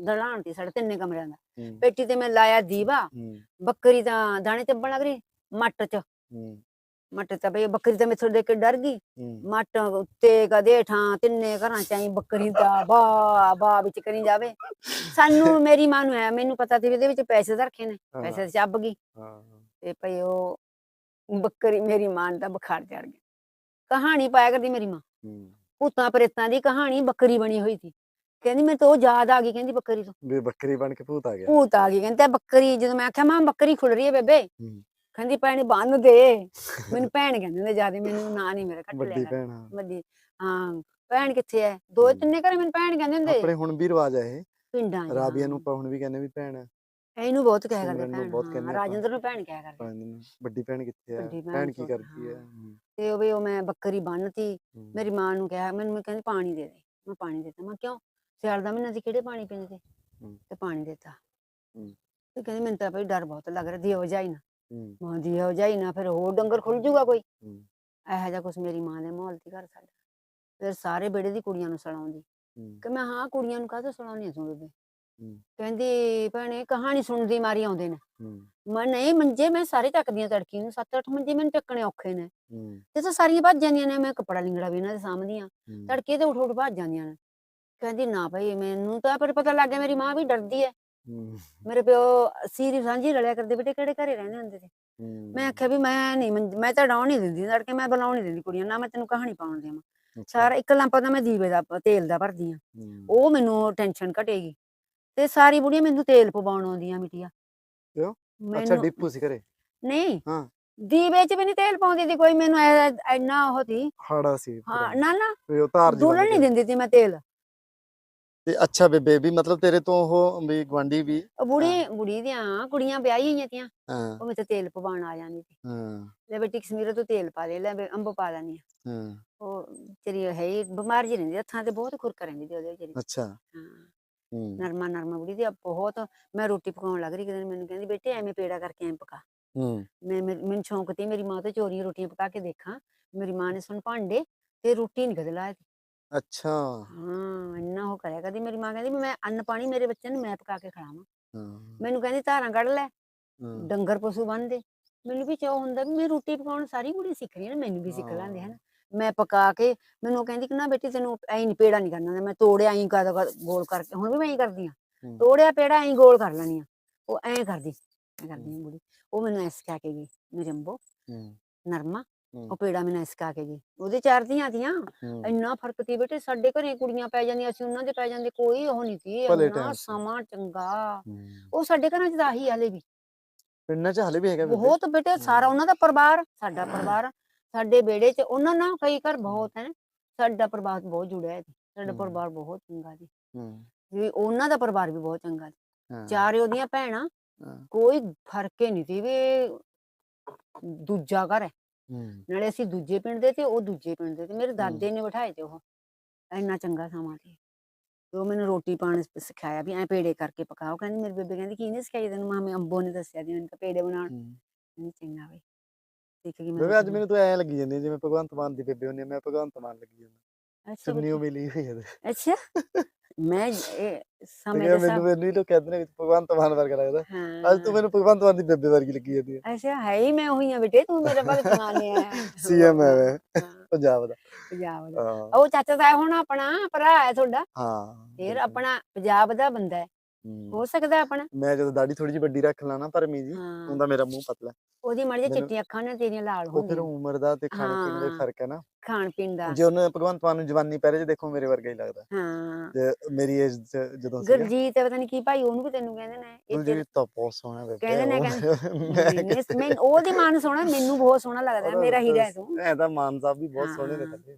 ਦਲਾਨ ਤੇ ਸਾਡੇ ਤਿੰਨੇ ਕਮਰਿਆਂ ਦਾ। ਪੇਟੀ ਤੇ ਮੈਂ ਲਾਇਆ ਦੀਵਾ। ਬੱਕਰੀ ਤਾਂ ਦਾਣੇ ਚੱਬਣ ਲੱਗ ਰਹੀ ਮੱਟ 'ਚ। ਮੱਟ ਤਾਂ ਬਈ ਬੱਕਰੀ ਤਾਂ ਮੈਥੋਂ ਦੇਖ ਕੇ ਡਰ ਗਈ। ਮੱਟ ਉੱਤੇ ਕਦੇ ਠਾਂ ਤਿੰਨੇ ਘਰਾਂ 'ਚ ਆਈ ਬੱਕਰੀ ਦਾ ਬਾ ਬਾ ਵਿੱਚ ਕਰੀ ਜਾਵੇ। ਸਾਨੂੰ ਮੇਰੀ ਮਾਂ ਨੂੰ ਹੈ ਮੈਨੂੰ ਪਤਾ ਸੀ ਇਹਦੇ ਵਿੱਚ ਪੈਸੇ ਤਾਂ ਰੱਖੇ ਨੇ। ਪੈਸੇ ਚੱਬ ਗਈ। ਤੇ ਭਈ ਉਹ ਬੱਕਰੀ ਮੇਰੀ ਮਾਂ ਤਾਂ ਬੁਖਾਰ ਚੜ ਗਿਆ। ਕਹਾਣੀ ਪਾਇਆ ਕਰਦੀ ਮੇਰੀ ਮਾਂ। ਭੂਤਾਂ ਪ੍ਰੇਤਾਂ ਦੀ ਕਹਾਣੀ ਬੱਕਰੀ ਬਣੀ ਹੋਈ ਸੀ। ਕਹਿੰਦੀ ਮੈਨੂੰ ਤਾਂ ਉਹ ਯਾਦ ਆ ਗਈ ਕਹਿੰਦੀ ਬੱਕਰੀ ਤੋਂ। ਵੀ ਬੱਕਰੀ ਬਣ ਕੇ ਭੂਤ ਆ ਗਿਆ। ਭੂਤ ਆ ਗਈ ਕਹਿੰਦੀ ਤੇ ਬੱਕਰੀ ਜਦੋਂ ਮੈਂ ਆਖਿਆ ਮਾਂ ਬੱਕਰੀ ਖੁੱਲ ਰਹੀ ਹੈ ਬੇਬੇ। ਹੂੰ। ਕਹਿੰਦੀ ਭੈਣ ਬੰਨ ਦੇ। ਮੈਨੂੰ ਭੈਣ ਕਹਿੰਦੇ ਨੇ ਜ਼ਿਆਦਾ ਮੈਨੂੰ ਨਾਂ ਨਹੀਂ ਮੇਰਾ ਕੱਟ ਵੱਡੀ ਲਿਆ ਭੈਣ ਹਾਂ। ਦੋ ਵੱਡੀ ਹਾਂ ਭੈਣ ਕਿੱਥੇ ਹੈ? ਦੋ ਹੂੰ। ਤਿੰਨੇ ਘਰੇ ਮੈਨੂੰ ਭੈਣ ਕਹਿੰਦੇ ਹੁੰਦੇ। ਆਪਣੇ ਹੁਣ ਵੀ ਰਿਵਾਜ ਆ ਇਹ। ਪਿੰਡਾਂ ਰਾਬੀਆ ਨੂੰ ਹਾਂ। ਆਪਾਂ ਹੁਣ ਵੀ ਕਹਿੰਦੇ ਵੀ ਭੈਣ ਇਹਨੂੰ ਬਹੁਤ ਕਹਿਆ ਕਰਦੇ ਸਿਮਰਨ ਨੂੰ ਭੈਣ ਹਾਂ, ਆਪਾਂ। ਰਾਜਿੰਦਰ ਨੂੰ ਭੈਣ ਕਹਿਆ ਕਰਦੇ। ਭੈਣ ਨੂੰ। ਵੱਡੀ ਭੈਣ ਕਿੱਥੇ ਆ? ਵੱਡੀ ਭੈਣ ਭੈਣ ਕੀ ਕਰਦੀ ਹਾਂ। ਹੂੰ, ਤੇ ਉਹ ਵੀ ਉਹ ਮੈਂ ਬੱਕਰੀ ਬੰਨਤੀ ਮੇਰੀ ਮਾਂ ਨੂੰ ਕਿਹਾ ਮੈਨੂੰ ਕਹਿੰਦੀ ਪਾਣੀ ਦੇ ਦੇ। ਮੈਂ ਪਾਣੀ ਦਿੱਤਾ ਮੈਂ ਕਿਉਂ? ਸਿਆਲ ਦਾ ਮਹੀਨਾ ਸੀ ਕਿਹੜੇ ਪਾਣੀ ਪੀਂਦੇ ਤੇ ਪਾਣੀ ਦਿੱਤਾ। ਹੂੰ। ਤੇ ਕਹਿੰਦੀ ਮੈਨੂੰ ਤਾਂ ਭਈ ਡਰ ਬਹੁਤ ਲੱਗ ਰਿਹਾ ਦੀ ਹੋ ਜਾਈ ਨਾ। ਹੂੰ, ਮਾਂ ਦੀ ਹੋ ਜਾਈ ਨਾ ਫਿਰ ਹੋਰ ਡੰਗਰ ਖੁੱਲ ਜੂਗਾ ਕੋਈ? ਹੂੰ, ਇਹੋ ਜਿਹਾ ਕੁਛ ਮੇਰੀ ਮਾਂ ਦੇ ਮਾਹੌਲ ਦੀ ਘਰ ਸਾਡਾ ਫਿਰ ਸਾਰੇ ਬੇੜੇ ਦੀ ਕੁੜੀਆਂ ਨੂੰ ਸਲਾਉਂਦੀ। ਹੂੰ, ਕਿ ਮੈਂ ਹਾਂ ਕੁੜੀਆਂ ਨੂੰ ਕਾਹਤੋਂ ਸਲਾਉਣੀ ਤੂੰ ਬੇਬੇ? ਹੂੰ। ਕਹਿੰਦੀ ਭੈਣੇ ਕਹਾਣੀ ਸੁਣਦੀ ਮਾਰੀ ਆਉਂਦੇ ਨੇ। ਹੂੰ, ਮੈਂ ਨਹੀਂ ਮੰਜੇ ਮੈਂ ਸਾਰੇ ਚੱਕਦੀਆਂ ਤੜਕੀ ਨੂੰ ਸੱਤ ਅੱਠ ਮੰਜੇ ਮੈਨੂੰ ਚੱਕਣੇ ਔਖੇ ਨੇ। ਹੂੰ, ਤੇ ਤਾਂ ਸਾਰੀਆਂ ਭੱਜ ਜਾਂਦੀਆਂ ਨੇ ਮੈਂ ਕੱਪੜਾ ਲਿੰਗੜਾ ਵੀ ਇਹਨਾਂ ਦੇ ਸਾਂਭਦੀਆਂ ਹੂੰ, ਤੜਕੇ ਤੇ ਉੱਠ ਉੱਠ ਭੱਜ ਜਾਂਦੀਆਂ ਨੇ। ਕਹਿੰਦੀ ਨਾ ਭਾਈ ਮੈਨੂੰ ਤਾਂ ਪਰ ਪਤਾ ਲੱਗ ਗਿਆ ਮੇਰੀ ਮਾਂ ਵੀ ਡਰਦੀ ਹੂੰ, ਮੇਰੇ ਪਿਓ ਸੀਰੀ ਸਾਂਝੀ ਰਲਿਆ ਕਰਦੇ ਬੇਟੇ ਕਿਹੜੇ ਘਰੇ ਰਹਿੰਦੇ ਹੁੰਦੇ ਸੀ? ਹੂੰ, ਮੈਂ ਆਖਿਆ ਵੀ ਮੈਂ ਨਹੀਂ ਮੰਜ- ਮੈਂ ਤਾਂ ਡਾਉਣ ਨਹੀਂ ਦਿੰਦੀ ਤੜਕੇ ਮੈਂ ਬੁਲਾਉਣ ਨਹੀਂ ਦਿੰਦੀ ਕੁੜੀਆਂ ਨਾ ਮੈਂ ਤੈਨੂੰ ਕਹਾਣੀ ਪਾਉਣ ਦੇਵਾਂ। ਅੱਛਾ, ਸਾਰਾ ਇੱਕ ਲੰਪਾ ਤਾਂ ਮੈਂ ਦੀਵੇ ਦਾ ਤੇਲ ਦਾ ਭਰਦੀ ਆ। ਹੂੰ, ਉਹ ਮੈਨੂੰ ਟੈਨਸ਼ਨ ਘਟੇਗੀ। ਤੇ ਸਾਰੀ ਬੁੜੀਆਂ ਮੈਨੂੰ ਤੇਲ ਪਵਾਉਣ ਆਉਂਦੀਆਂ ਮਿੱਟੀਆਂ ਕਿਉਂ? ਅੱਛਾ ਡਿਪੂ ਸੀ ਘਰੇ? ਨਹੀਂ ਹਾਂ। ਦੀਵੇ 'ਚ ਵੀ ਨਹੀਂ ਤੇਲ ਪਾਉਂਦੀ ਸੀ ਕੋਈ ਮੈਨੂੰ ਇੰਨਾ ਉਹ ਸੀ। ਹਾੜਾ ਸੀ ਹਾਂ। ਨਾ। ਨਾ ਉਹ ਦੁਲਹਨ ਬਣ ਨਹੀਂ। ਦਿੰਦੀ ਸੀ ਮੈਂ ਤੇਲ। ਤੇ ਅੱਛਾ ਬੇਬੇ ਵੀ ਮਤਲਬ ਤੇਰੇ ਤੋਂ ਉਹ ਵੀ ਗਵਾਂਢੀ ਵੀ ਉਹ ਬੁੜੀ ਬੁੜੀ ਦੀਆਂ ਕੁੜੀਆਂ ਵਿਆਹੀ ਹੋਈਆਂ ਤੀਆਂ ਹਾਂ। ਉਹ ਮੇਰੇ ਤੇਲ ਪਵਾਉਣ ਆ ਜਾਂਦੀ ਸੀ। ਹਾਂ। ਲੈ ਬੇਟੀ ਕਸ਼ਮੀਰੋਂ ਤੋਂ ਤੇਲ ਪਾ ਦੇ ਲੈ ਅੰਬ ਪਾ ਲੈਣੀ ਹਾਂ। ਉਹ ਤੇਰੀ ਹੈ ਬਿਮਾਰ ਜੀ ਰਹਿੰਦੀ ਹੱਥਾਂ ਤੇ ਬਹੁਤ ਖੁਰਕ ਰਹਿੰਦੀ ਉਹਦੇ ਵਿਚਾਰੀ ਦੀ। ਅੱਛਾ। ਹਾਂ। ਹੂੰ। ਨਰਮਾ ਨਰਮਾ ਬੁੜੀ ਦੀ ਬਹੁਤ। ਮੈਂ ਰੋਟੀ ਪਕਾਉਣ ਲੱਗ ਰਹੀ ਕਿਤੇ ਮੈਨੂੰ ਕਹਿੰਦੀ ਬੇਟੇ ਐਵੇਂ ਪੇੜਾ ਕਰਕੇ ਐਂ ਪਕਾ। ਹੂੰ। ਮੈਂ ਮੈਂ- ਮੈਨੂੰ ਸ਼ੌਂਕ ਤੀ ਮੇਰੀ ਮਾਂ ਤੋਂ ਚੋਰੀਆਂ ਰੋਟੀਆਂ ਪਕਾ ਕੇ ਦੇਖਾਂ। ਮੇਰੀ ਮਾਂ ਨੇ ਸੁਣ ਭਾਂਡੇ ਤੇ ਰੋਟੀ ਨਹੀਂ ਕਦੇ ਲਾਇਆ ਅੱਛਾ। ਹਾਂ ਇੰਨਾ ਉਹ ਕਰਿਆ ਕਦੀ ਮੇਰੀ ਮਾਂ ਕਹਿੰਦੀ ਵੀ ਮੈਂ ਅੰਨ ਪਾਣੀ ਮੇਰੇ ਬੱਚੇ ਨੂੰ ਮੈਂ ਪਕਾ ਕੇ ਖਿਲਾਵਾਂ। ਹਾਂ। ਮੈਨੂੰ ਕਹਿੰਦੀ ਧਾਰਾਂ ਕੱਢ ਲੈ ਹਾਂ, ਡੰਗਰ ਪਸ਼ੂ ਬੰਨਦੇ ਮੈਨੂੰ ਵੀ ਚਾਹ ਹੁੰਦਾ ਵੀ ਮੈਂ ਰੋਟੀ ਪਕਾਉਣ ਸਾਰੀ ਕੁੜੀ ਸਿੱਖ ਰਹੀ ਹੈ ਨਾ ਮੈਨੂੰ ਵੀ ਸਿੱਖ ਲੈਂਦੇ ਹਨ ਮੈਂ ਪਕਾ ਕੇ ਮੈਨੂੰ ਕਹਿੰਦੀ ਕਿ ਨਾ ਬੇਟੀ ਤੈਨੂੰ ਐਂ ਨਹੀਂ ਪੇੜਾ ਨਹੀਂ ਕਰਨਾ ਮੈਂ ਤੋੜਿਆ ਐਂ ਕਰ ਗੋਲ ਕਰਕੇ ਹੁਣ ਵੀ ਮੈਂ ਐਂ ਕਰਦੀ ਆ। ਤੋੜਿਆ ਪੇੜਾ ਐਂ ਗੋਲ ਕਰ ਲੈਣੀ ਆ ਉਹ ਐਂ ਕਰਦੀ ਐਂ ਕਰਦੀ ਬੁੜੀ ਉਹ ਮੈਨੂੰ ਐਂ ਸਿਖਾ ਕੇ ਗਈ ਹੂੰ, ਨਰਮਾ। ਉਹ ਪੇੜਾ ਮੈਨੂੰ ਐਂ ਸਿਖਾ ਕੇ ਗਈ ਉਹਦੇ ਚਾਰ ਧੀਆਂ ਤੀਆਂ। ਇੰਨਾ ਫ਼ਰਕ ਤੀ ਬੇਟੇ ਸਾਡੇ ਘਰੇ ਕੁੜੀਆਂ ਪੈ ਜਾਂਦੀਆਂ ਅਸੀਂ ਉਹਨਾਂ ਦੇ ਪੈ ਜਾਂਦੇ ਕੋਈ ਉਹ ਨਹੀਂ ਸੀ ਇੰਨਾ ਸੀ। ਸਮਾਂ ਚੰਗਾ। ਉਹ ਸਾਡੇ ਘਰਾਂ ਚ ਤਾਂ ਆਹੀ ਹਾਲੇ ਵੀ ਪਿੰਡਾਂ 'ਚ ਹਲੇ ਵੀ ਹੈਗਾ? ਬਹੁਤ ਬੇਟੇ ਸਾਰਾ। ਉਹਨਾਂ ਦਾ ਪਰਿਵਾਰ ਸਾਡਾ ਪਰਿਵਾਰ ਸਾਡੇ ਬੇੜੇ 'ਚ ਉਹਨਾਂ ਨਾਲ ਕਈ ਘਰ ਬਹੁਤ ਹੈ ਸਾਡਾ ਪਰਿਵਾਰ ਬਹੁਤ ਜੁੜਿਆ ਹੈ ਜੀ। ਸਾਡਾ ਹਮ। ਪਰਿਵਾਰ ਬਹੁਤ ਚੰਗਾ ਜੀ। ਹੂੰ, ਵੀ ਉਹਨਾਂ ਦਾ ਪਰਿਵਾਰ ਵੀ ਬਹੁਤ ਚੰਗਾ ਜੀ। ਹਾਂ, ਚਾਰੇ ਉਹਦੀਆਂ ਭੈਣਾਂ ਹਾਂ, ਕੋਈ ਫ਼ਰਕ ਹੀ ਨਹੀਂ ਸੀ ਵੀ ਇਹ ਦੂਜਾ ਘਰ ਹੈ। ਹੂੰ, ਨਾਲੇ ਅਸੀਂ ਦੂਜੇ ਪਿੰਡ ਦੇ ਤੇ ਉਹ ਦੂਜੇ ਪਿੰਡ ਦੇ ਤੇ ਮੇਰੇ ਦਾਦੇ ਨੇ ਬਿਠਾਏ ਤੇ ਉਹ। ਇੰਨਾ ਚੰਗਾ ਸਮਾਂ ਸੀ। ਤੇ ਉਹ ਮੈਨੂੰ ਰੋਟੀ ਪਾਣ ਸਿਖਾਇਆ ਵੀ ਐ ਪੇੜੇ ਕਰਕੇ ਪਕਾਓ। ਕਹਿੰਦੀ ਮੇਰੀ ਬੇਬੇ ਕਹਿੰਦੀ ਕੀ ਨੇ ਸਿਖਾਈ ਤੈਨੂੰ? ਮਾਂ ਮੈਂ ਅੰਬੋ ਨੇ ਦੱਸਿਆ ਜੀ ਮੈਨੂੰ ਪੇੜੇ ਬਣਾਉਣ। ਹੂੰ। ਕਹਿੰਦੀ ਚੰਗਾ ਬਈ। ਸਿੱਖ ਗਈ ਮੈਂ ਬੇਬੇ ਅੱਜ ਮੈਨੂੰ ਤੂੰ ਐਂ ਲੱਗੀ ਜਾਂਦੀ ਜਿਵੇਂ ਭਗਵੰਤ ਮਾਨ ਦੀ ਬੇਬੇ ਹੁੰਦੀ ਆ, ਮੈਂ ਭਗਵੰਤ ਮਾਨ ਲੱਗੀ ਜਾਂਦਾ। ਅੱਛਾ ਪੁੱਤ, ਮਿਲੀ ਹੋਈ ਹੈ ਤੇ। ਅੱਛਾ? ਮੈਂ ਇਹ ਸਮੇਂ ਕਿਹਾ ਦੇ ਮੈਨੂੰ ਸਾਥ ਮੈਨੂੰ ਹੀ ਲੋਕ ਕਹਿੰਦੇ ਨੇ ਵੀ ਤੂੰ ਭਗਵੰਤ ਮਾਨ ਵਰਗਾ ਲੱਗਦਾ। ਅੱਜ ਤੂੰ ਹਾਂ। ਮੈਨੂੰ ਭਗਵੰਤ ਮਾਨ ਦੀ ਬੇਬੇ ਵਰਗੀ ਲੱਗੀ ਜਾਂਦੀ ਹੈ ਅੱਛਾ ਹੈ ਹੀ ਮੈਂ ਉਹੀ ਆ ਬੇਟੇ ਤੂੰ ਮੇਰੇ ਭਗਤ ਮਾਨੇ ਆ ਸੀਐਮ ਹੈ ਮੈਂ। ਹਾਂ, ਪੰਜਾਬ ਦਾ। ਪੰਜਾਬ ਦਾ। ਹਾਂ। ਉਹ ਚਾਚਾ ਸਾਹਿਬ ਹੁਣ ਆਪਣਾ ਭਰਾ ਹੈ ਤੁਹਾਡਾ। ਹਾਂ ਫਿਰ ਬਿਲਕੁਲ। ਆਪਣਾ ਪੰਜਾਬ ਦਾ ਬੰਦਾ ਹੈ। ਹੂੰ। ਹੋ ਸਕਦਾ ਆਪਣਾ। ਮੈਂ ਜਦੋਂ ਦਾੜੀ ਥੋੜੀ ਜਿਹੀ ਵੱਡੀ ਰੱਖ ਲਾਂ ਨਾ ਭਰਮੀ ਜੀ ਹਾਂ। ਹੁੰਦਾ ਮੇਰਾ ਮੂੰਹ ਪਤਲਾ। ਉਹਦੀ ਮਾੜੀ ਜਿਹੀ ਮੈਨੂੰ- ਚਿੱਟੀਆਂ ਅੱਖਾਂ ਨੇ ਤੇਰੀਆਂ ਲਾਲ ਉਹ ਫਿਰ ਉਮਰ ਦਾ ਤੇ ਖਾਣੇ ਪੀਣ ਦਾ ਹੀ ਹਾਂ। ਫ਼ਰਕ ਹੈ ਨਾ। ਖਾਣ ਪੀਣ ਦਾ। ਜੇ ਉਹਨੇ ਭਗਵੰਤ ਮਾਨ ਨੂੰ ਜਵਾਨੀ ਪਹਿਰੇ ਚ ਦੇਖੋ ਮੇਰੇ ਵਰਗਾ ਹੀ ਲੱਗਦਾ। ਹਾਂ। ਤੇ ਮੇਰੀ ਏਜ ਜਦੋਂ ਸੀਗਾ। ਗੁਰਜੀਤ ਪਤਾ ਨਹੀਂ ਕੀ ਭਾਈ ਉਹਨੂੰ ਵੀ ਤੈਨੂੰ ਕਹਿੰਦੇ ਨੇ। ਇਹ ਤੇਰੇ- ਗੁਰਜੀਤ ਤਾਂ ਬਹੁਤ ਸੋਹਣਾ ਬੇਬੇ ਕਹਿੰਦੇ ਨੇ, ਮੈਂ ਨਹੀਂ, ਕਿਤੇ- ਮੈਂ ਉਹਦੀ ਮਾਂ ਨੂੰ ਸੋਹਣਾ ਮੈਨੂੰ ਬਹੁਤ ਸੋਹਣਾ ਲੱਗਦਾ ਹੈ, ਉਹਦਾ ਮੇਰਾ ਹੀਰਾ ਹੈ ਤਾਂ ਐਂ ਤਾਂ ਮਾਨ ਸਾਹਿਬ ਵੀ ਬਹੁਤ ਸੋਹਣੇ ਨੇ ਹਾਂ।